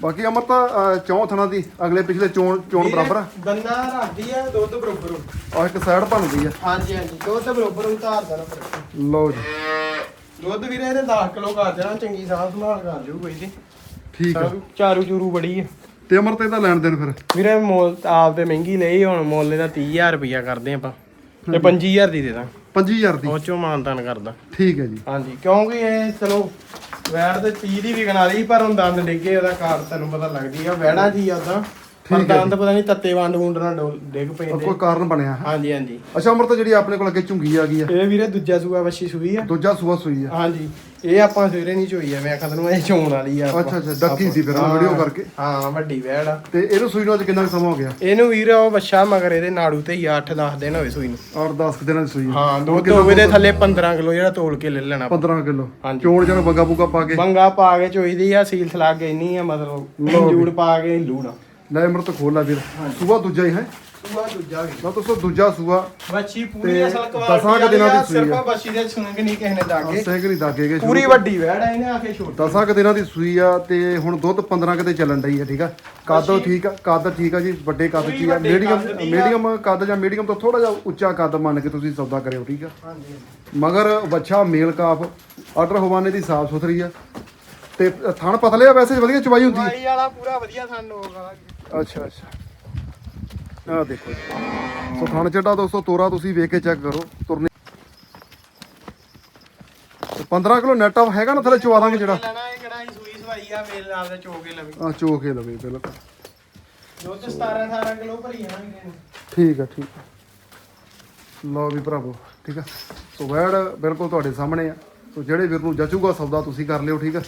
Speaker 1: ਬਾਕੀ ਅਮਰ ਤਾਂ ਚੌਂ ਥਣਾ ਦੀ ਅਗਲੇ ਪਿਛਲੇ ਚੋਣ ਚੋਣ ਬਰਾਬਰ ਆ।
Speaker 2: ਬੰਦਾ ਰੱਖਦੀ ਆ ਦੁੱਧ ਬਰੋਬਰ ਹੋਊ।
Speaker 1: ਆਹ ਇੱਕ ਸਾਈਡ ਬਣਦੀ ਆ।
Speaker 2: ਹਾਂਜੀ ਹਾਂਜੀ ਦੁੱਧ ਬਰੋਬਰ ਉਤਾਰ ਦੇਣਾ ਫਿਰ
Speaker 1: ਲਓ ਜੀ।
Speaker 2: ਦੁੱਧ ਵੀਰੇ ਇਹਦੇ 10 ਕਿਲੋ ਕਰ ਦੇਣਾ ਚੰਗੀ ਸਾਫ਼ ਸੰਭਾਲ ਕਰ ਜੂ ਕੋਈ ਦੀ
Speaker 1: ਠੀਕ ਆ।
Speaker 2: ਚਾਰੂ ਚੂਰੂ ਬੜੀ ਆ।
Speaker 1: ਤੇ ਅਮਰ ਤੇ ਇਹਦਾ ਲੈਣ ਦੇਣ ਫਿਰ?
Speaker 2: ਵੀਰੇ ਮੁੱਲ ਤਾਂ ਆਪ ਤੇ ਮਹਿੰਗੀ ਲਈ ਹੁਣ ਮੁੱਲ ਇਹਦਾ 30000 ਰੁਪਇਆ ਕਰਦੇ ਆਪਾਂ। ਤੇ 25000 ਦੀ ਦੇ ਦਾਂ।
Speaker 1: 25000 ਦੀ?
Speaker 2: ਉਹ ਚੋਂ ਮਾਨਤਾਨ ਕਰਦਾ।
Speaker 1: ਠੀਕ ਹੈ ਜੀ।
Speaker 2: ਹਾਂਜੀ ਕਿਉਂਕਿ ਇਹ ਚਲੋ ਵੈੜ ਤੇ 30 ਦੀ ਵਿਕਣ ਵਾਲੀ ਪਰ ਹੁਣ ਦੰਦ ਡਿੱਗੇ ਉਹਦਾ ਕਾਰ ਤੁਹਾਨੂੰ ਪਤਾ ਲੱਗਦੀ ਆ ਵੈੜਾਂ ਜੀ ਓਦਾਂ ਪਰ ਦੰਦ ਪਤਾ ਨਹੀਂ ਤੱਤੇ ਵੰਡ ਵੁੰਡ ਨਾਲ ਡੋਲ- ਡਿੱਗ
Speaker 1: ਉਹ
Speaker 2: ਪੈਂਦੇ
Speaker 1: ਕੋਈ ਕਾਰਨ ਬਣਿਆ ਹੈ?
Speaker 2: ਹਾਂਜੀ ਹਾਂਜੀ।
Speaker 1: ਅੱਛਾ ਅਮਰ ਤਾਂ ਜਿਹੜੀ ਆਪਣੇ ਕੋਲ ਅੱਗੇ ਝੁੰਗੀ ਆ ਗਈ ਆ।
Speaker 2: ਇਹ ਵੀਰੇ ਦੂਜਾ ਸੂਆ ਵੱਛੀ ਸੂਈ ਆ।
Speaker 1: ਦੂਜਾ ਸੂਆ ਸੂਈ ਆ।
Speaker 2: ਹਾਂਜੀ। ਇਹ ਆਪਾਂ ਸਵੇਰੇ ਨਹੀਂ ਚੋਈ ਆ ਮੈਂ ਆਖਾਂ ਤੈਨੂੰ ਇਹ ਚੋਣ ਵਾਲੀ ਆ ਆਪਾਂ।
Speaker 1: ਅੱਛਾ ਅੱਛਾ ਡੱਕੀ ਸੀ ਫਿਰ
Speaker 2: ਹਾਂ,
Speaker 1: ਵੀਡੀਓ ਕਰਕੇ।
Speaker 2: ਹਾਂ ਵੱਡੀ ਵੈੜ ਆ।
Speaker 1: ਤੇ ਇਹਨੂੰ ਸੂਈ ਨੂੰ ਅੱਜ ਕਿੰਨਾ ਕੁ ਸਮਾਂ ਹੋ ਗਿਆ?
Speaker 2: ਇਹਨੂੰ ਵੀਰ ਉਹ ਵੱਛਾ ਮਗਰ ਇਹਦੇ ਨਾੜੂ ਤੇ ਹੀ 8-10 ਦਿਨ ਹੋਏ ਸੂਈ ਨੂੰ।
Speaker 1: ਔਰ 10 ਕੁ ਦਿਨਾਂ ਦੀ ਸੂਈ
Speaker 2: ਹਾਂ ਦੁੱਧ ਹੋਵੇ ਦੇ ਥੱਲੇ 15 ਕਿਲੋ ਜਿਹੜਾ ਤੋਲ ਕੇ ਲੈ ਲੈਣਾ
Speaker 1: 15 ਕਿਲੋ।
Speaker 2: ਹਾਂਜੀ।
Speaker 1: ਚੋਣ ਜਨ ਬੱਗਾ ਬੁਗਾ ਪਾ ਕੇ।
Speaker 2: ਬੰਗਾ ਪਾ ਕੇ ਚੋਈ ਦੀ ਆ ਸੀਲ ਸਲਾਗ ਇੰਨੀ ਆ ਮਤਲਬ। ਜੂੜ ਪਾ ਕੇ ਲੂਣਾ
Speaker 1: ਲੈ ਅਮਰ ਤਾਂ ਖੋਲ ਵੀਰ। ਸੂਆ ਦੂਜਾ ਹੀ ਹੈ।
Speaker 2: ਸੂਆ ਦੂਜਾ ਵੀ।
Speaker 1: ਲਓ ਦੋਸਤੋ ਦੂਜਾ ਸੂਆ।
Speaker 2: ਵੱਛੀ ਪੂਰੀ
Speaker 1: ਤੇ
Speaker 2: ਅਸਲ
Speaker 1: ਦਸਾਂ ਕੁ
Speaker 2: ਕੁਆਲਿਟੀ
Speaker 1: ਦਿਨਾਂ ਦੀ
Speaker 2: ਆ
Speaker 1: ਸੂਈ ਆ।
Speaker 2: ਸਿਰਫ ਵੱਛੀ ਦੇ ਸੁੰਗ ਨਹੀਂ ਕਿਸੇ ਨੇ ਦਾਗੇ।
Speaker 1: ਸੈਂਕੜੀ ਦਾਗੇ ਗਏ
Speaker 2: ਪੂਰੀ ਵੱਡੀ ਵੈੜ ਆ ਇਹਨੇ ਆਖੇ ਛੋਟੀ।
Speaker 1: ਦਸਾਂ ਕੁ ਦਿਨਾਂ ਦੀ ਸੂਈ ਆ ਤੇ ਹੁਣ ਦੁੱਧ 15 ਕਿਤੇ ਚੱਲਣ ਡਈ ਆ ਠੀਕ ਆ? ਕੱਦ ਠੀਕ ਆ ਕੱਦ ਠੀਕ ਆ ਜੀ ਵੱਡੇ ਕੱਦ ਚ ਹੀ ਆ? ਮੀਡੀਅਮ
Speaker 2: ਆ।
Speaker 1: ਮੀਡੀਅਮ ਕੱਦ ਜਾਂ ਮੀਡੀਅਮ ਤੋਂ ਥੋੜਾ ਜਿਹਾ ਉੱਚਾ ਕੱਦ ਮੰਨ ਕੇ ਤੁਸੀਂ ਸੌਦਾ ਕਰਿਓ ਠੀਕ ਆ?
Speaker 2: ਹਾਂਜੀ
Speaker 1: ਮਗਰ ਬੱਚਾ ਮੇਲ ਕਾਫ ਆਰਡਰ ਹਵਾਨੇ ਦੀ ਸਾਫ਼ ਸੁਥਰੀ ਆ। ਤੇ ਥਣ ਪਤਲੇ ਆ ਵੈਸੇ ਵਧੀਆ ਚਵਾਈ ਹੁੰਦੀ
Speaker 2: ਮਾਈ ਵਾਲਾ ਪੂਰਾ ਵਧੀਆ ਸਾਨੂੰ
Speaker 1: ਆ। ਅੱਛਾ ਅੱਛਾ। ਆ ਦੇਖੋ ਜੀ। ਸੋ ਥਣ ਚੱਡਾ ਦੋਸਤੋ ਤੋਰਾ ਤੁਸੀਂ ਵੇਖ ਕੇ ਚੈੱਕ ਕਰੋ। ਤੁਰਨੀ ਤੇ 15 ਕਿਲੋ ਨੈਟ ਆਫ ਹੈਗਾ ਨਾ ਥੱਲੇ ਚਵਾ ਦਾਂਗੇ ਜਿਹੜਾ।
Speaker 2: ਲੈਣਾ ਇਹ ਕਿਹੜਾ ਹੀ ਸੂਈ ਸਵਾਈ ਆ ਮੇਲ ਨਾਲ ਦੇ ਚੋਕੇ ਲਵੀ।
Speaker 1: ਆ ਚੋ ਕੇ ਲਵੇ ਬਿਲਕੁਲ।
Speaker 2: ਦੁੱਧ 17 18 ਕਿਲੋ ਭਰੀ ਜਾਣਾ ਵੀਰੇ ਨੂੰ
Speaker 1: ਠੀਕ ਆ ਠੀਕ ਆ। ਲਓ ਵੀ ਭਰਾਵੋ ਠੀਕ ਆ। ਸੋ ਵੈੜ ਬਿਲਕੁਲ ਤੁਹਾਡੇ ਸਾਹਮਣੇ ਆ। ਸੋ ਜਿਹੜੇ ਵੀਰ ਨੂੰ ਜਚੂਗਾ ਸੌਦਾ ਤੁਸੀਂ ਕਰ ਲਿਓ ਠੀਕ ਆ।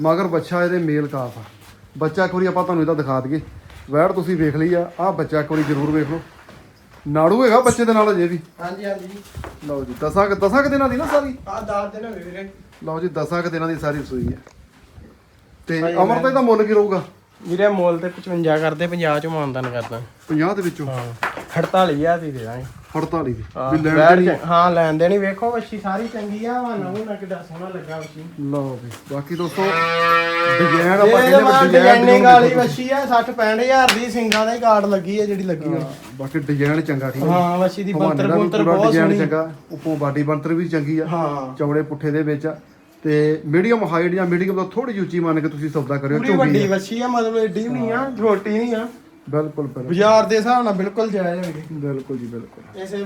Speaker 1: ਮਗਰ ਬੱਚਾ ਇਹਦੇ ਮੇਲ ਕਾਫ ਆ। ਬੱਚਾ ਇੱਕ ਵਾਰੀ ਆਪਾਂ ਤੁਹਾਨੂੰ ਇਹਦਾ ਦਿਖਾ ਦਈਏ। ਵੈੜ ਤੁਸੀਂ ਵੇਖ ਲਈ ਆ ਆਹ ਬੱਚਾ ਇੱਕ ਵਾਰੀ ਜ਼ਰੂਰ ਵੇਖ ਲਓ। ਨਾੜੂ ਹੈਗਾ ਬੱਚੇ ਦੇ ਨਾਲ ਅਜੇ ਵੀ।
Speaker 2: ਹਾਂਜੀ ਹਾਂਜੀ
Speaker 1: ਲਓ ਜੀ ਦਸਾਂ ਕੁ- ਦਸਾਂ ਕੁ ਦਿਨਾਂ ਦੀ ਨਾ ਸਾਰੀ?
Speaker 2: ਆ ਦਾਦ ਦੇ ਨਾ ਵੀਰੇ।
Speaker 1: ਲਓ ਜੀ ਦਸਾਂ ਕੁ ਦਿਨਾਂ ਦੀ ਸਾਰੀ ਸੂਈ ਹੈ। ਤੇ ਅਮਰ ਤਾਂ ਇਹਦਾ ਮੁੱਲ ਕੀ ਰਹੂਗਾ?
Speaker 2: ਵੀਰੇ ਮੁੱਲ ਤੇ 55 ਕਰਦੇ 50 ਚੋਂ ਮਾਨਦਾਨ ਕਰਦਾ।
Speaker 1: 50 ਦੇ ਵਿੱਚੋਂ?
Speaker 2: ਹਾਂ 48000 ਦੀ ਦੇ ਦਾਂਗੇ।
Speaker 1: 48 ਦੀ। ਵੀ ਲੈਣ
Speaker 2: ਬੈਠ
Speaker 1: ਦੇਣੀ
Speaker 2: ਜਾ- ਹਾਂ ਲੈਣ ਦੇਣੀ। ਵੇਖੋ ਵੱਛੀ ਸਾਰੀ ਚੰਗੀ ਆ ਵਾ ਨਵੂ ਕਿੱਡਾ ਸੋਹਣਾ ਲੱਗਾ ਵੱਛੀ।
Speaker 1: ਲਓ ਵੀ ਬਾਕੀ ਦੋਸਤੋ ਡਿਜ਼ਾਈਨ ਆਪਾਂ
Speaker 2: ਇਹ
Speaker 1: ਕਹਿੰਦੇ ਡਿਜ਼ਾਈਨ
Speaker 2: ਡਿਜ਼ਾਈਨਿੰਗ ਵਾਲੀ ਵੱਛੀ ਆ 60 65000 ਦੀ ਸਿੰਗਾਂ ਦੇ ਕਾਰਡ ਲੱਗੀ ਆ ਜਿਹੜੀ ਲੱਗੀ ਆ।
Speaker 1: ਬਾਕੀ ਡਿਜ਼ਾਈਨ ਚੰਗਾ ਠੀਕ ਹੈ
Speaker 2: ਹਾਂ ਵੱਛੀ ਦੀ
Speaker 1: ਹਵਾਨੇ
Speaker 2: ਬੰਤਰ
Speaker 1: ਦਾ ਵੀ
Speaker 2: ਬੰਤਰ
Speaker 1: ਪੂਰਾ
Speaker 2: ਬਹੁਤ
Speaker 1: ਡਿਜ਼ਾਈਨ
Speaker 2: ਸੋਹਣੀ।
Speaker 1: ਚੰਗਾ ਉੱਪੋਂ ਬਾਡੀ ਬੰਤਰ ਵੀ ਚੰਗੀ ਆ
Speaker 2: ਹਾਂ।
Speaker 1: ਚੌੜੇ ਪੁੱਠੇ ਦੇ ਵਿੱਚ ਆ। ਤੇ ਮੀਡੀਅਮ ਹਾਈਟ ਜਾਂ ਮੀਡੀਅਮ ਤੋਂ ਥੋੜੀ ਉੱਚੀ ਮੰਨ ਕੇ ਤੁਸੀਂ ਸੌਦਾ ਕਰਿਓ
Speaker 2: ਪੂਰੀ ਵੱਡੀ ਵੱਛੀ ਆ ਮਤਲਬ ਏਡੀ ਵੀ ਨਹੀਂ ਆ ਛੋਟੀ ਨਹੀਂ ਆ।
Speaker 1: ਬਿਲਕੁਲ ਬਿਲਕੁਲ।
Speaker 2: ਬਾਜ਼ਾਰ ਦੇ ਹਿਸਾਬ ਨਾਲ ਬਿਲਕੁਲ ਜਾਇਜ਼ ਹੈ ਵੀਰੇ
Speaker 1: ਬਿਲਕੁਲ ਜੀ ਬਿਲਕੁਲ।
Speaker 2: ਇਸੇ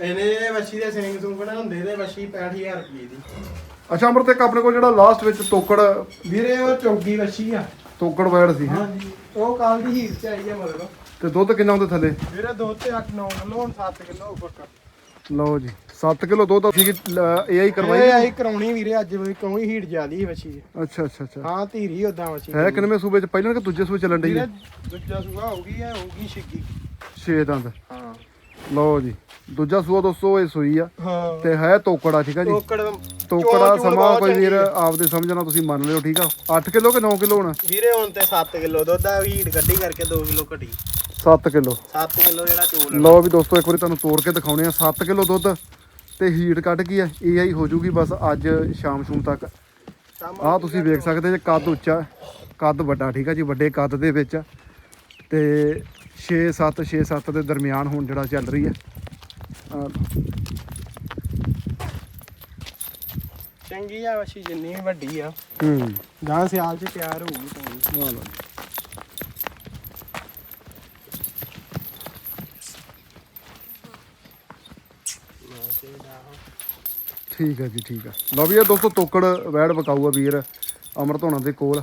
Speaker 2: ਇਹਨੇ ਵੱਛੀ ਦੇ ਸਿੰਗ ਸੁੰਗਣਾ ਹੁੰਦੇ ਤੇ ਵੱਛੀ 65000 ਰੁਪਏ ਦੀ।
Speaker 1: ਅੱਛਾ ਅਮਰਤ ਇੱਕ ਆਪਣੇ ਕੋਲ ਜਿਹੜਾ ਲਾਸਟ ਵਿੱਚ ਤੋਕੜ
Speaker 2: ਵੀਰੇ ਉਹ ਚੌਗੀ ਵੱਛੀ ਆ।
Speaker 1: ਤੋਕੜ ਵੈੜ ਸੀ ਹੈਂ?
Speaker 2: ਹਾਂਜੀ ਉਹ ਕੱਲ ਦੀ ਹੀਰ ਚ ਆਈ ਆ ਮਤਲਬ।
Speaker 1: ਤੇ ਦੁੱਧ ਕਿੰਨਾ ਹੁੰਦੇ ਥੱਲੇ?
Speaker 2: ਵੀਰੇ ਦੋ ਤੇ 8 9 ਕਿਲੋ ਹੁਣ 7 ਕਿਲੋ ਪੱਕਾ
Speaker 1: ਲਓ ਜੀ। 7 ਕਿਲੋ ਦੁੱਧ ਠੀਕ ਏਆਈ ਕਰਵਾਈ
Speaker 2: ਇਹ ਆਈ ਕਰਾਉਣੀ ਵੀਰੇ ਅੱਜ ਵੀ ਕਿਉਂ ਹੀਟ ਜਿਆਦੀ ਵੱਛੀ। ਦੀ।
Speaker 1: ਅੱਛਾ ਅੱਛਾ ਅੱਛਾ।
Speaker 2: ਹਾਂ ਧੀਰੀ ਉਦਾਂ ਵੱਛੀ।
Speaker 1: ਹੈ ਕਿੰਨਵੇਂ ਸੂਬੇ ਚ? ਪਹਿਲਾਂ ਕਿ ਦੂਜੇ ਸੂਬੇ ਚੱਲਣ ਡਈ
Speaker 2: ਵੀਰੇ
Speaker 1: ਹੈ
Speaker 2: ਦੂਜਾ ਸੂਆ ਹੋਊਗੀ ਆ ਹੋਊਗੀ ਛਿੱਗੀ
Speaker 1: 6 ਦੰਦ।
Speaker 2: ਹਾਂ।
Speaker 1: ਲਓ ਜੀ ਦੂਜਾ ਸੂਆ ਦੋਸਤੋ ਇਹ ਸੂਈ ਆ।
Speaker 2: ਹਾਂ।
Speaker 1: ਤੇ ਹੈ ਤੋਕੜਾ ਠੀਕ ਆ ਜੀ?
Speaker 2: ਟੋਕੜ
Speaker 1: ਤੋਕੜਾ
Speaker 2: ਚੋਲ
Speaker 1: ਸਮਾਂ
Speaker 2: ਬਹੁਤ
Speaker 1: ਕੋਈ ਵੀਰ
Speaker 2: ਚੰਗੀ।
Speaker 1: ਆਪਦੇ ਸਮਝਣਾ ਤੁਸੀਂ ਮੰਨ ਲਿਓ ਠੀਕ ਆ? 8 ਕਿਲੋ ਕਿ 9 ਕਿਲੋ ਹੋਣਾ?
Speaker 2: ਵੀਰੇ ਹੁਣ ਤੇ 7 ਕਿਲੋ ਦੁੱਧ ਆ ਹੀਟ ਕੱਢੀ ਕਰਕੇ 2 ਕਿਲੋ ਘਟੀ।
Speaker 1: 7 ਕਿਲੋ।
Speaker 2: 7 ਕਿਲੋ ਜਿਹੜਾ ਚੋਲ
Speaker 1: ਲਓ ਵੀ ਦੋਸਤੋ ਇੱਕ ਵਾਰੀ ਤੁਹਾਨੂੰ ਤੋੜ ਕੇ ਦਿਖਾਉਣੇ ਆ। 7 ਕਿਲੋ ਦੁੱਧ। ਤੇ ਹੀਟ ਕੱਢ ਗਈ ਆ ਏਆਈ ਹੋ ਜੂਗੀ ਬਸ ਅੱਜ ਸ਼ਾਮ ਸ਼ੂਮ ਤੱਕ। ਆਹ ਤੁਸੀਂ ਵੇਖ ਸਕਦੇ ਜੇ ਕੱਦ ਉੱਚਾ ਕੱਦ ਵੱਡਾ ਠੀਕ ਆ ਜੀ ਵੱਡੇ ਕੱਦ ਦੇ ਵਿੱਚ। ਤੇ 6 7 6 7 ਦੇ ਦਰਮਿਆਨ ਹੁਣ ਜਿਹੜਾ ਚੱਲ ਰਹੀ ਹੈ।
Speaker 2: ਚੰਗੀ ਆ ਵੱਛੀ ਜਿੰਨੀ ਵੱਡੀ ਆ।
Speaker 1: ਹੂੰ।
Speaker 2: ਗਾਂ ਸਿਆਲ ਚ ਤਿਆਰ ਹੋਊਗੀ ਚੰਗੀ
Speaker 1: ਆਹ ਲਓ ਜੀ। ਠੀਕ ਹੈ ਜੀ ਠੀਕ ਹੈ ਲਓ ਵੀ ਇਹ ਦੋਸਤੋ ਤੋਕੜ ਵੈੜ ਬਕਾਊ ਆ ਵੀਰ ਅਮਰਤ ਹੋਣਾ ਦੇ ਕੋਲ।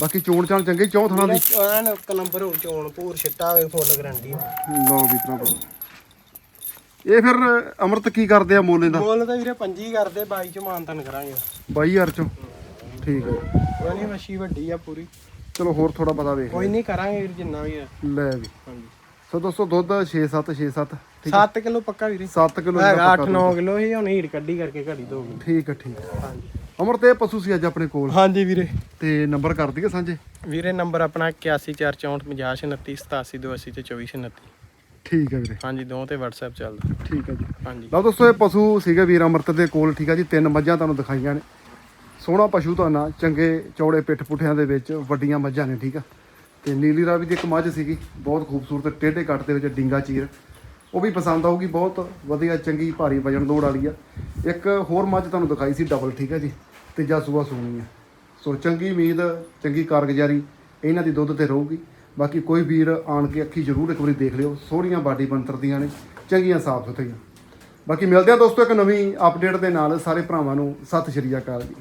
Speaker 1: ਬਾਕੀ ਚੋਣ ਚਾਣ ਚੰਗੀ ਚੌਂ ਥਣਾ ਦੀ।
Speaker 2: ਐਨ ਇੱਕ ਨੰਬਰ ਹੋ ਚੋਣ ਪੂਰ ਛਿੱਟਾ ਹੋਵੇ ਫੁੱਲ ਗਰੰਟੀ
Speaker 1: ਲਓ ਵੀ ਭਰਾਵੋ ਇਹ ਫਿਰ ਅਮਰਤ ਕੀ ਕਰਦੇ ਆ ਮੋਲੇ ਦਾ?
Speaker 2: ਮੁੱਲ ਤਾਂ ਵੀਰੇ ਪੰਜੀ ਕਰਦੇ 22 ਚ ਮਾਨਤਨ ਕਰਾਂਗੇ।
Speaker 1: 22000 ਚੋਂ। ਠੀਕ ਹੈ
Speaker 2: ਕੋਈ ਨਹੀਂ ਵੱਡੀ ਆ ਪੂਰੀ।
Speaker 1: ਚਲੋ ਹੋਰ ਥੋੜਾ ਪਤਾ ਵੇਖ
Speaker 2: ਕੋਈ ਨਹੀਂ ਕਰਾਂਗੇ ਵੀਰ ਜਿੰਨਾ ਵੀ ਆ।
Speaker 1: ਲੈ ਵੀ।
Speaker 2: ਹਾਂਜੀ।
Speaker 1: ਸੋ ਦੋਸਤੋ ਦੁੱਧ 6 7 6 7 ਠੀਕ
Speaker 2: 7 ਕਿਲੋ ਪੱਕਾ ਵੀਰੇ।
Speaker 1: 7 ਕਿਲੋ
Speaker 2: ਹੈਗਾ 8 9 ਕਿਲੋ ਹੀ ਹੁਣ ਹੀਟ ਕੱਢੀ ਕਰਕੇ ਘੜੀ ਦੋ ਕਿਲੋ।
Speaker 1: ਠੀਕ ਹੈ ਠੀਕ ਹੈ।
Speaker 2: ਹਾਂਜੀ।
Speaker 1: ਅਮਰਤ ਇਹ ਪਸ਼ੂ ਸੀ ਅੱਜ ਆਪਣੇ ਕੋਲ?
Speaker 2: ਹਾਂਜੀ ਵੀਰੇ।
Speaker 1: ਤੇ ਨੰਬਰ ਕਰ ਦਈਏ ਸਾਂਝੇ?
Speaker 2: ਵੀਰੇ ਨੰਬਰ ਆਪਣਾ 81445029 ਤੇ 2429
Speaker 1: ਠੀਕ ਹੈ ਵੀਰੇ।
Speaker 2: ਹਾਂਜੀ ਦੋ ਤੇ WhatsApp ਚੱਲਦਾ।
Speaker 1: ਠੀਕ ਹੈ ਜੀ।
Speaker 2: ਹਾਂਜੀ।
Speaker 1: ਲਓ ਦੋਸਤੋ ਇਹ ਪਸ਼ੂ ਸੀਗੇ ਵੀਰ ਅਮਰਤ ਦੇ ਕੋਲ ਠੀਕ ਹੈ ਜੀ। ਤਿੰਨ ਮੱਝਾਂ ਤੁਹਾਨੂੰ ਦਿਖਾਈਆਂ ਨੇ। ਸੋਹਣਾ ਪਸ਼ੂ ਤੁਹਾਨੂੰ ਚੰਗੇ ਚੌੜੇ ਪਿੱਠ ਪੁੱਠਿਆਂ ਦੇ ਵਿੱਚ ਵੱਡੀਆਂ ਮੱਝਾਂ ਨੇ ਠੀਕ ਆ ਤੇ ਨੀਲੀ ਰਾਵੀ ਦੀ ਇੱਕ ਮੱਝ ਸੀਗੀ ਬਹੁਤ ਖੂਬਸੂਰਤ ਟੇਢੇ ਕੱਟ ਦੇ ਵਿੱਚ ਡਿੰਗਾ ਚੀਰ। ਉਹ ਵੀ ਪਸੰਦ ਆਊਗੀ ਬਹੁਤ। ਵਧੀਆ, ਚੰਗੀ, ਭਾਰੀ ਵਜਨ ਦੌੜ ਵਾਲੀ ਆ। ਇੱਕ ਹੋਰ ਮੱਝ ਤੁਹਾਨੂੰ ਦਿਖਾਈ ਸੀ ਡਬਲ ਠੀਕ ਹੈ ਜੀ? ਤੀਜਾ ਸੂਆ ਸੂਣੀ ਆ। ਸੋ ਚੰਗੀ ਉਮੀਦ, ਚੰਗੀ ਕਾਰਗੁਜ਼ਾਰੀ, ਇਹਨਾਂ ਦੀ ਦੁੱਧ ਤੇ ਰਹੂਗੀ। ਬਾਕੀ ਕੋਈ ਵੀਰ ਆਣ ਕੇ ਅੱਖੀ ਜ਼ਰੂਰ ਇੱਕ ਵਾਰੀ ਦੇਖ ਲਿਓ। ਸੋਹਣੀਆਂ ਬਾਡੀ ਬਣਤਰ ਦੀਆਂ ਨੇ, ਚੰਗੀਆਂ ਸਾਫ਼ ਸੁਥਰੀਆਂ। ਬਾਕੀ ਮਿਲਦੇ ਆ ਦੋਸਤੋ ਇੱਕ ਨਵੀਂ ਅਪਡੇਟ ਦੇ ਨਾਲ। ਸਾਰੇ ਭਰਾਵਾਂ ਨੂੰ ਸਤਿ ਸ਼੍ਰੀ ਅਕਾਲ ਜੀ।